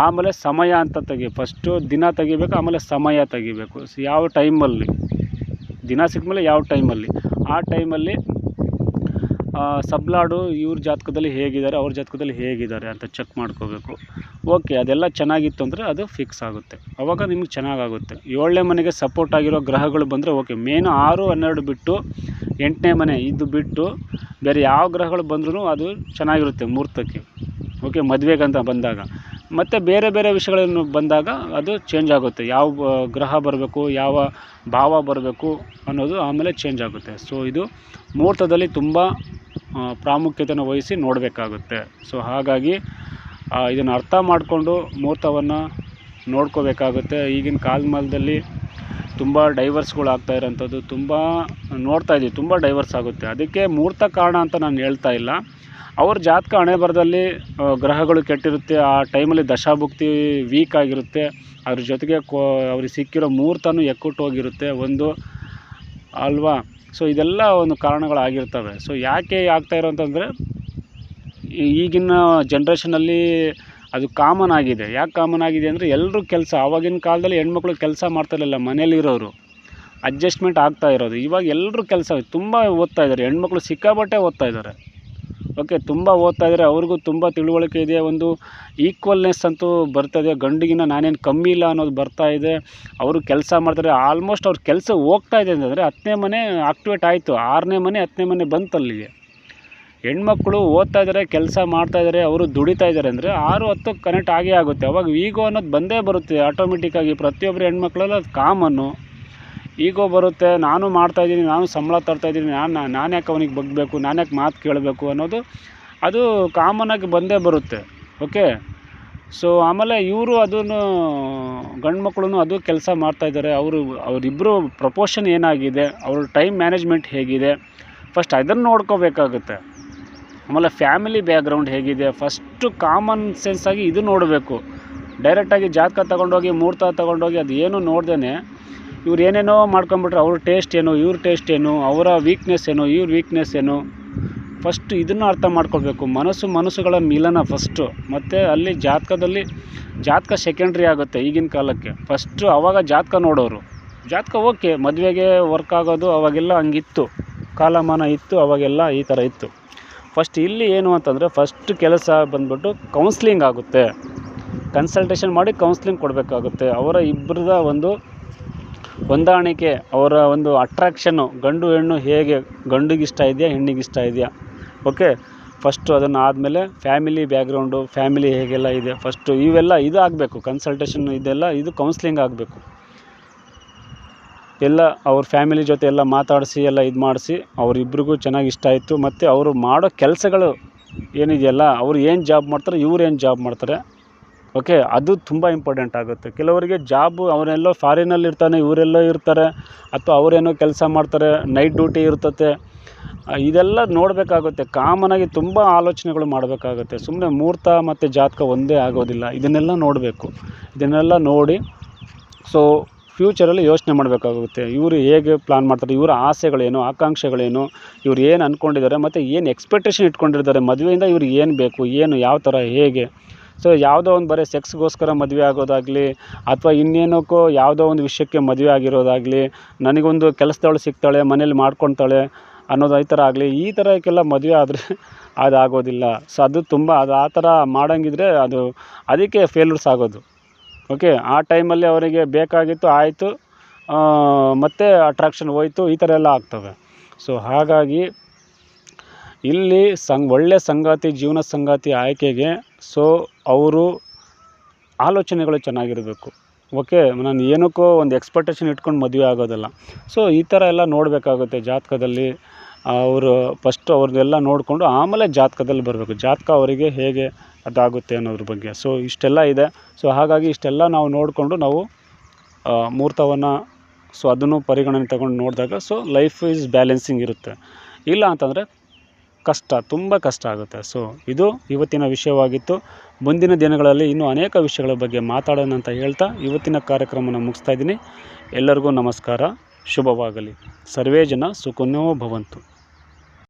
ಆಮೇಲೆ ಸಮಯ ಅಂತ ತೆಗಿ ಫಸ್ಟು ದಿನ ತೆಗಿಬೇಕು, ಆಮೇಲೆ ಸಮಯ ತೆಗಿಬೇಕು. ಯಾವ ಟೈಮಲ್ಲಿ ದಿನ ಸಿಕ್ಕಮೇಲೆ ಯಾವ ಟೈಮಲ್ಲಿ ಆ ಟೈಮಲ್ಲಿ ಸಬ್ಲಾಡು ಇವ್ರ ಜಾತಕದಲ್ಲಿ ಹೇಗಿದ್ದಾರೆ ಅವ್ರ ಜಾತಕದಲ್ಲಿ ಹೇಗಿದ್ದಾರೆ ಅಂತ ಚೆಕ್ ಮಾಡ್ಕೋಬೇಕು. ಓಕೆ ಅದೆಲ್ಲ ಚೆನ್ನಾಗಿತ್ತು ಅಂದರೆ ಅದು ಫಿಕ್ಸ್ ಆಗುತ್ತೆ. ಅವಾಗ ನಿಮ್ಗೆ ಚೆನ್ನಾಗಾಗುತ್ತೆ. ಏಳನೇ ಮನೆಗೆ ಸಪೋರ್ಟ್ ಆಗಿರೋ ಗ್ರಹಗಳು ಬಂದರೆ ಓಕೆ ಮೇನು ಆರು, ಹನ್ನೆರಡು ಬಿಟ್ಟು ಎಂಟನೇ ಮನೆ ಇದು ಬಿಟ್ಟು ಬೇರೆ ಯಾವ ಗ್ರಹಗಳು ಬಂದ್ರೂ ಅದು ಚೆನ್ನಾಗಿರುತ್ತೆ ಮುಹೂರ್ತಕ್ಕೆ ಓಕೆ ಮದುವೆಗಂತ ಬಂದಾಗ. ಮತ್ತು ಬೇರೆ ಬೇರೆ ವಿಷಯಗಳನ್ನು ಬಂದಾಗ ಅದು ಚೇಂಜ್ ಆಗುತ್ತೆ. ಯಾವ ಗ್ರಹ ಬರಬೇಕು, ಯಾವ ಭಾವ ಬರಬೇಕು ಅನ್ನೋದು ಆಮೇಲೆ ಚೇಂಜ್ ಆಗುತ್ತೆ. ಸೊ ಇದು ಮುಹೂರ್ತದಲ್ಲಿ ತುಂಬ ಪ್ರಾಮುಖ್ಯತೆಯನ್ನು ವಹಿಸಿ ನೋಡಬೇಕಾಗುತ್ತೆ. ಸೊ ಹಾಗಾಗಿ ಇದನ್ನು ಅರ್ಥ ಮಾಡಿಕೊಂಡು ಮುಹೂರ್ತವನ್ನು ನೋಡ್ಕೋಬೇಕಾಗುತ್ತೆ. ಈಗಿನ ಕಾಲಮಾನದಲ್ಲಿ ತುಂಬ ಡೈವರ್ಸ್ಗಳು ಆಗ್ತಾ ಇರೋಂಥದ್ದು, ತುಂಬ ನೋಡ್ತಾ ಇದ್ದೀವಿ, ತುಂಬ ಡೈವರ್ಸ್ ಆಗುತ್ತೆ. ಅದಕ್ಕೆ ಮುಹೂರ್ತ ಕಾರಣ ಅಂತ ನಾನು ಹೇಳ್ತಾ ಇಲ್ಲ. ಅವ್ರ ಜಾತಕ ಹಣೆ ಬರದಲ್ಲಿ ಗ್ರಹಗಳು ಕೆಟ್ಟಿರುತ್ತೆ, ಆ ಟೈಮಲ್ಲಿ ದಶಾಭುಕ್ತಿ ವೀಕ್ ಆಗಿರುತ್ತೆ. ಅದ್ರ ಜೊತೆಗೆ ಕೋ, ಅವ್ರಿಗೆ ಸಿಕ್ಕಿರೋ ಮುಹೂರ್ತನೂ ಎಕ್ಕುಟ್ಟು ಹೋಗಿರುತ್ತೆ, ಒಂದು ಅಲ್ವಾ? ಸೊ ಇದೆಲ್ಲ ಒಂದು ಕಾರಣಗಳಾಗಿರ್ತವೆ. ಸೊ ಯಾಕೆ ಆಗ್ತಾ ಇರೋಂತಂದರೆ ಈಗಿನ ಜನ್ರೇಷನಲ್ಲಿ ಅದು ಕಾಮನ್ ಆಗಿದೆ. ಯಾಕೆ ಕಾಮನ್ ಆಗಿದೆ ಅಂದರೆ ಎಲ್ಲರೂ ಕೆಲಸ, ಆವಾಗಿನ ಕಾಲದಲ್ಲಿ ಹೆಣ್ಮಕ್ಳು ಕೆಲಸ ಮಾಡ್ತಿರಲಿಲ್ಲ ಮನೇಲಿರೋರು ಅಡ್ಜಸ್ಟ್ಮೆಂಟ್ ಆಗ್ತಾ ಇರೋದು. ಇವಾಗ ಎಲ್ಲರೂ ಕೆಲಸ, ತುಂಬ ಓದ್ತಾ ಇದ್ದಾರೆ. ಹೆಣ್ಮಕ್ಳು ಸಿಕ್ಕಾಪಟ್ಟೆ ಓದ್ತಾ ಇದ್ದಾರೆ. ಓಕೆ, ತುಂಬ ಓದ್ತಾ ಇದ್ದಾರೆ ಅವ್ರಿಗೂ ತುಂಬ ತಿಳುವಳಿಕೆ ಇದೆ. ಒಂದು ಈಕ್ವಲ್ನೆಸ್ ಅಂತೂ ಬರ್ತದೆ ಗಂಡಿಗಿನ ನಾನೇನು ಕಮ್ಮಿ ಇಲ್ಲ ಅನ್ನೋದು ಬರ್ತಾ ಇದೆ. ಅವರು ಕೆಲಸ ಮಾಡ್ತಾರೆ. ಆಲ್ಮೋಸ್ಟ್ ಅವ್ರ ಕೆಲಸ ಹೋಗ್ತಾ ಇದೆ ಅಂತಂದರೆ ಹತ್ತನೇ ಮನೆ ಆಕ್ಟಿವೇಟ್ ಆಯಿತು. ಆರನೇ ಮನೆ, ಹತ್ತನೇ ಮನೆ ಬಂತು ಅಲ್ಲಿಗೆ. ಹೆಣ್ಮಕ್ಳು ಓದ್ತಾ ಇದ್ದಾರೆ ಕೆಲಸ ಮಾಡ್ತಾ ಇದ್ದಾರೆ ಅವರು ದುಡಿತಾ ಇದ್ದಾರೆ ಅಂದರೆ ಆರು ಹತ್ತು ಕನೆಕ್ಟ್ ಆಗೇ ಆಗುತ್ತೆ. ಅವಾಗ ವೀಗೋ ಅನ್ನೋದು ಬಂದೇ ಬರುತ್ತೆ. ಆಟೋಮೆಟಿಕ್ಕಾಗಿ ಪ್ರತಿಯೊಬ್ಬರು ಹೆಣ್ಮಕ್ಳಲ್ಲೂ ಅದು ಕಾಮನ್ನು ಈಗೋ ಬರುತ್ತೆ, ನಾನು ಮಾಡ್ತಾ ಇದ್ದೀನಿ, ನಾನು ಸಂಬಳ ತರ್ತಾ ಇದ್ದೀನಿ, ನಾನು ನಾನು ಯಾಕೆ ಅವನಿಗೆ ಬಗ್ಗಬೇಕು ನಾನು ಯಾಕೆ ಮಾತು ಕೇಳಬೇಕು ಅನ್ನೋದು ಅದು ಕಾಮನ್ನಾಗಿ ಬಂದೇ ಬರುತ್ತೆ ಓಕೆ ಸೊ ಆಮೇಲೆ ಇವರು ಅದನ್ನು, ಗಂಡು ಮಕ್ಕಳು ಅದು ಕೆಲಸ ಮಾಡ್ತಾಯಿದ್ದಾರೆ ಅವರು ಅವರಿಬ್ಬರು ಪ್ರಪೋಷನ್ ಏನಾಗಿದೆ, ಅವ್ರ ಟೈಮ್ ಮ್ಯಾನೇಜ್ಮೆಂಟ್ ಹೇಗಿದೆ ಫಸ್ಟ್ ಅದನ್ನು ನೋಡ್ಕೋಬೇಕಾಗುತ್ತೆ. ಆಮೇಲೆ ಫ್ಯಾಮಿಲಿ ಬ್ಯಾಕ್ಗ್ರೌಂಡ್ ಹೇಗಿದೆ ಫಸ್ಟು ಕಾಮನ್ ಸೆನ್ಸಾಗಿ ಇದು ನೋಡಬೇಕು. ಡೈರೆಕ್ಟಾಗಿ ಜಾತಕ ತಗೊಂಡೋಗಿ, ಮೂರ್ತ ತಗೊಂಡೋಗಿ ಅದು ಏನು ನೋಡ್ದೇ ಇವ್ರು ಏನೇನೋ ಮಾಡ್ಕೊಂಬಿಟ್ರೆ ಅವ್ರ ಟೇಸ್ಟ್ ಏನು, ಇವ್ರ ಟೇಸ್ಟ್ ಏನು, ಅವರ ವೀಕ್ನೆಸ್ ಏನು, ಇವ್ರ ವೀಕ್ನೆಸ್ ಏನು ಫಸ್ಟ್ ಇದನ್ನು ಅರ್ಥ ಮಾಡ್ಕೊಳ್ಬೇಕು. ಮನಸ್ಸು ಮನಸ್ಸುಗಳ ಮಿಲನ ಫಸ್ಟು ಮತ್ತು ಅಲ್ಲಿ ಜಾತಕದಲ್ಲಿ, ಜಾತಕ ಸೆಕೆಂಡ್ರಿ ಆಗುತ್ತೆ ಈಗಿನ ಕಾಲಕ್ಕೆ. ಫಸ್ಟು ಅವಾಗ ಜಾತಕ ನೋಡೋರು. ಜಾತಕ ಓಕೆ ಮದುವೆಗೆ ವರ್ಕ್ ಆಗೋದು ಅವಾಗೆಲ್ಲ ಹಂಗಿತ್ತು. ಕಾಲಮಾನ ಇತ್ತು, ಅವಾಗೆಲ್ಲ ಈ ಥರ ಇತ್ತು. ಫಸ್ಟ್ ಇಲ್ಲಿ ಏನು ಅಂತಂದರೆ ಫಸ್ಟ್ ಕೆಲಸ ಬಂದ್ಬಿಟ್ಟು ಕೌನ್ಸ್ಲಿಂಗ್ ಆಗುತ್ತೆ. ಕನ್ಸಲ್ಟೇಷನ್ ಮಾಡಿ ಕೌನ್ಸ್ಲಿಂಗ್ ಕೊಡಬೇಕಾಗುತ್ತೆ. ಅವರ ಇಬ್ಬರದ ಒಂದು ಹೊಂದಾಣಿಕೆ, ಅವರ ಒಂದು ಅಟ್ರಾಕ್ಷನ್ನು ಗಂಡು ಹೆಣ್ಣು ಹೇಗೆ ಗಂಡಿಗಿಷ್ಟ ಇದೆಯಾ ಹೆಣ್ಣಿಗೆ ಇಷ್ಟ ಇದೆಯಾ? ಓಕೆ ಫಸ್ಟು ಅದನ್ನು ಆದಮೇಲೆ ಫ್ಯಾಮಿಲಿ ಬ್ಯಾಗ್ರೌಂಡು ಫ್ಯಾಮಿಲಿ ಹೇಗೆಲ್ಲ ಇದೆ? ಫಸ್ಟು ಇವೆಲ್ಲ ಇದು ಆಗಬೇಕು ಕನ್ಸಲ್ಟೇಷನ್ ಇದೆಲ್ಲ, ಇದು ಕೌನ್ಸ್ಲಿಂಗ್ ಆಗಬೇಕು. ಎಲ್ಲ ಅವ್ರ ಫ್ಯಾಮಿಲಿ ಜೊತೆ ಎಲ್ಲ ಮಾತಾಡಿಸಿ, ಎಲ್ಲ ಇದು ಮಾಡಿಸಿ, ಅವರಿಬ್ರಿಗೂ ಚೆನ್ನಾಗಿ ಇಷ್ಟ ಆಯಿತು. ಮತ್ತು ಅವರು ಮಾಡೋ ಕೆಲಸಗಳು ಏನಿದೆಯಲ್ಲ, ಅವ್ರು ಏನು ಜಾಬ್ ಮಾಡ್ತಾರೆ, ಇವ್ರು ಏನು ಜಾಬ್ ಮಾಡ್ತಾರೆ. ಓಕೆ, ಅದು ತುಂಬ ಇಂಪಾರ್ಟೆಂಟ್ ಆಗುತ್ತೆ. ಕೆಲವರಿಗೆ ಜಾಬು ಅವರೆಲ್ಲೋ ಫಾರಿನಲ್ಲಿ ಇರ್ತಾನೆ, ಇವರೆಲ್ಲೋ ಇರ್ತಾರೆ, ಅಥವಾ ಅವರೇನೋ ಕೆಲಸ ಮಾಡ್ತಾರೆ ನೈಟ್ ಡ್ಯೂಟಿ ಇರ್ತತೆ ಇದೆಲ್ಲ ನೋಡಬೇಕಾಗುತ್ತೆ. ಕಾಮನಾಗಿ ತುಂಬ ಆಲೋಚನೆಗಳು ಮಾಡಬೇಕಾಗುತ್ತೆ. ಸುಮ್ಮನೆ ಮುಹೂರ್ತ ಮತ್ತು ಜಾತಕ ಒಂದೇ ಆಗೋದಿಲ್ಲ. ಇದನ್ನೆಲ್ಲ ನೋಡಬೇಕು. ಇದನ್ನೆಲ್ಲ ನೋಡಿ ಸೊ ಫ್ಯೂಚರಲ್ಲಿ ಯೋಚನೆ ಮಾಡಬೇಕಾಗುತ್ತೆ. ಇವರು ಹೇಗೆ ಪ್ಲಾನ್ ಮಾಡ್ತಾರೆ, ಇವರ ಆಸೆಗಳೇನು, ಆಕಾಂಕ್ಷೆಗಳೇನು, ಇವ್ರು ಏನು ಅಂದ್ಕೊಂಡಿದ್ದಾರೆ ಮತ್ತು ಏನು ಎಕ್ಸ್ಪೆಕ್ಟೇಷನ್ ಇಟ್ಕೊಂಡಿರ್ತಾರೆ, ಮದುವೆಯಿಂದ ಇವ್ರಿಗೆ ಏನು ಬೇಕು, ಏನು, ಯಾವ ಥರ, ಹೇಗೆ ಸೊ ಯಾವುದೋ ಒಂದು ಬರೀ ಸೆಕ್ಸ್ಗೋಸ್ಕರ ಮದುವೆ ಆಗೋದಾಗಲಿ ಅಥವಾ ಇನ್ನೇನಕ್ಕೋ ಯಾವುದೋ ಒಂದು ವಿಷಯಕ್ಕೆ ಮದುವೆ ಆಗಿರೋದಾಗಲಿ, ನನಗೊಂದು ಕೆಲಸದವಳು ಸಿಗ್ತಾಳೆ, ಮನೇಲಿ ಮಾಡ್ಕೊತಾಳೆ ಅನ್ನೋದು ಈ ಥರ ಆಗಲಿ, ಈ ಥರಕ್ಕೆಲ್ಲ ಮದುವೆ ಆದರೆ ಅದಾಗೋದಿಲ್ಲ. ಸೊ ಅದು ತುಂಬ, ಅದು ಆ ಥರ ಮಾಡೋಂಗಿದ್ರೆ ಅದು ಅದಕ್ಕೆ ಫೇಲ್ಯೂರ್ಸ್ ಆಗೋದು. ಓಕೆ ಆ ಟೈಮಲ್ಲಿ ಅವರಿಗೆ ಬೇಕಾಗಿತ್ತು, ಆಯಿತು ಮತ್ತು ಅಟ್ರಾಕ್ಷನ್ ಹೋಯ್ತು, ಈ ಥರ ಎಲ್ಲ ಆಗ್ತವೆ. ಸೊ ಹಾಗಾಗಿ ಇಲ್ಲಿ ಸಂಗ್ ಒಳ್ಳೆಯ ಸಂಗಾತಿ, ಜೀವನ ಸಂಗಾತಿ ಆಯ್ಕೆಗೆ ಸೊ ಅವರು ಆಲೋಚನೆಗಳು ಚೆನ್ನಾಗಿರಬೇಕು. ಓಕೆ ನಾನು ಏನಕ್ಕೋ ಒಂದು ಎಕ್ಸ್ಪೆಕ್ಟೇಷನ್ ಇಟ್ಕೊಂಡು ಮದುವೆ ಆಗೋದಲ್ಲ. ಸೊ ಈ ಥರ ಎಲ್ಲ ನೋಡಬೇಕಾಗುತ್ತೆ ಜಾತಕದಲ್ಲಿ. ಅವರು ಫಸ್ಟು ಅವ್ರದ್ದೆಲ್ಲ ನೋಡಿಕೊಂಡು ಆಮೇಲೆ ಜಾತಕದಲ್ಲಿ ಬರಬೇಕು. ಜಾತಕ ಅವರಿಗೆ ಹೇಗೆ ಅದಾಗುತ್ತೆ ಅನ್ನೋದ್ರ ಬಗ್ಗೆ. ಸೊ ಇಷ್ಟೆಲ್ಲ ಇದೆ. ಸೊ ಹಾಗಾಗಿ ಇಷ್ಟೆಲ್ಲ ನಾವು ನೋಡಿಕೊಂಡು ನಾವು ಮುಹೂರ್ತವನ್ನು ಸೊ ಅದನ್ನು ಪರಿಗಣನೆ ತಗೊಂಡು ನೋಡಿದಾಗ ಸೊ ಲೈಫ್ ಈಸ್ ಬ್ಯಾಲೆನ್ಸಿಂಗ್ ಇರುತ್ತೆ. ಇಲ್ಲ ಅಂತಂದರೆ ಕಷ್ಟ, ತುಂಬ ಕಷ್ಟ ಆಗುತ್ತೆ. ಸೊ ಇದು ಇವತ್ತಿನ ವಿಷಯವಾಗಿತ್ತು. ಮುಂದಿನ ದಿನಗಳಲ್ಲಿ ಇನ್ನೂ ಅನೇಕ ವಿಷಯಗಳ ಬಗ್ಗೆ ಮಾತಾಡೋಣ ಅಂತ ಹೇಳ್ತಾ ಇವತ್ತಿನ ಕಾರ್ಯಕ್ರಮನ ಮುಗಿಸ್ತಾ ಇದ್ದೀನಿ. ಎಲ್ಲರಿಗೂ ನಮಸ್ಕಾರ. ಶುಭವಾಗಲಿ. ಸರ್ವೇ ಜನ ಸುಖನೋ ಭವಂತು.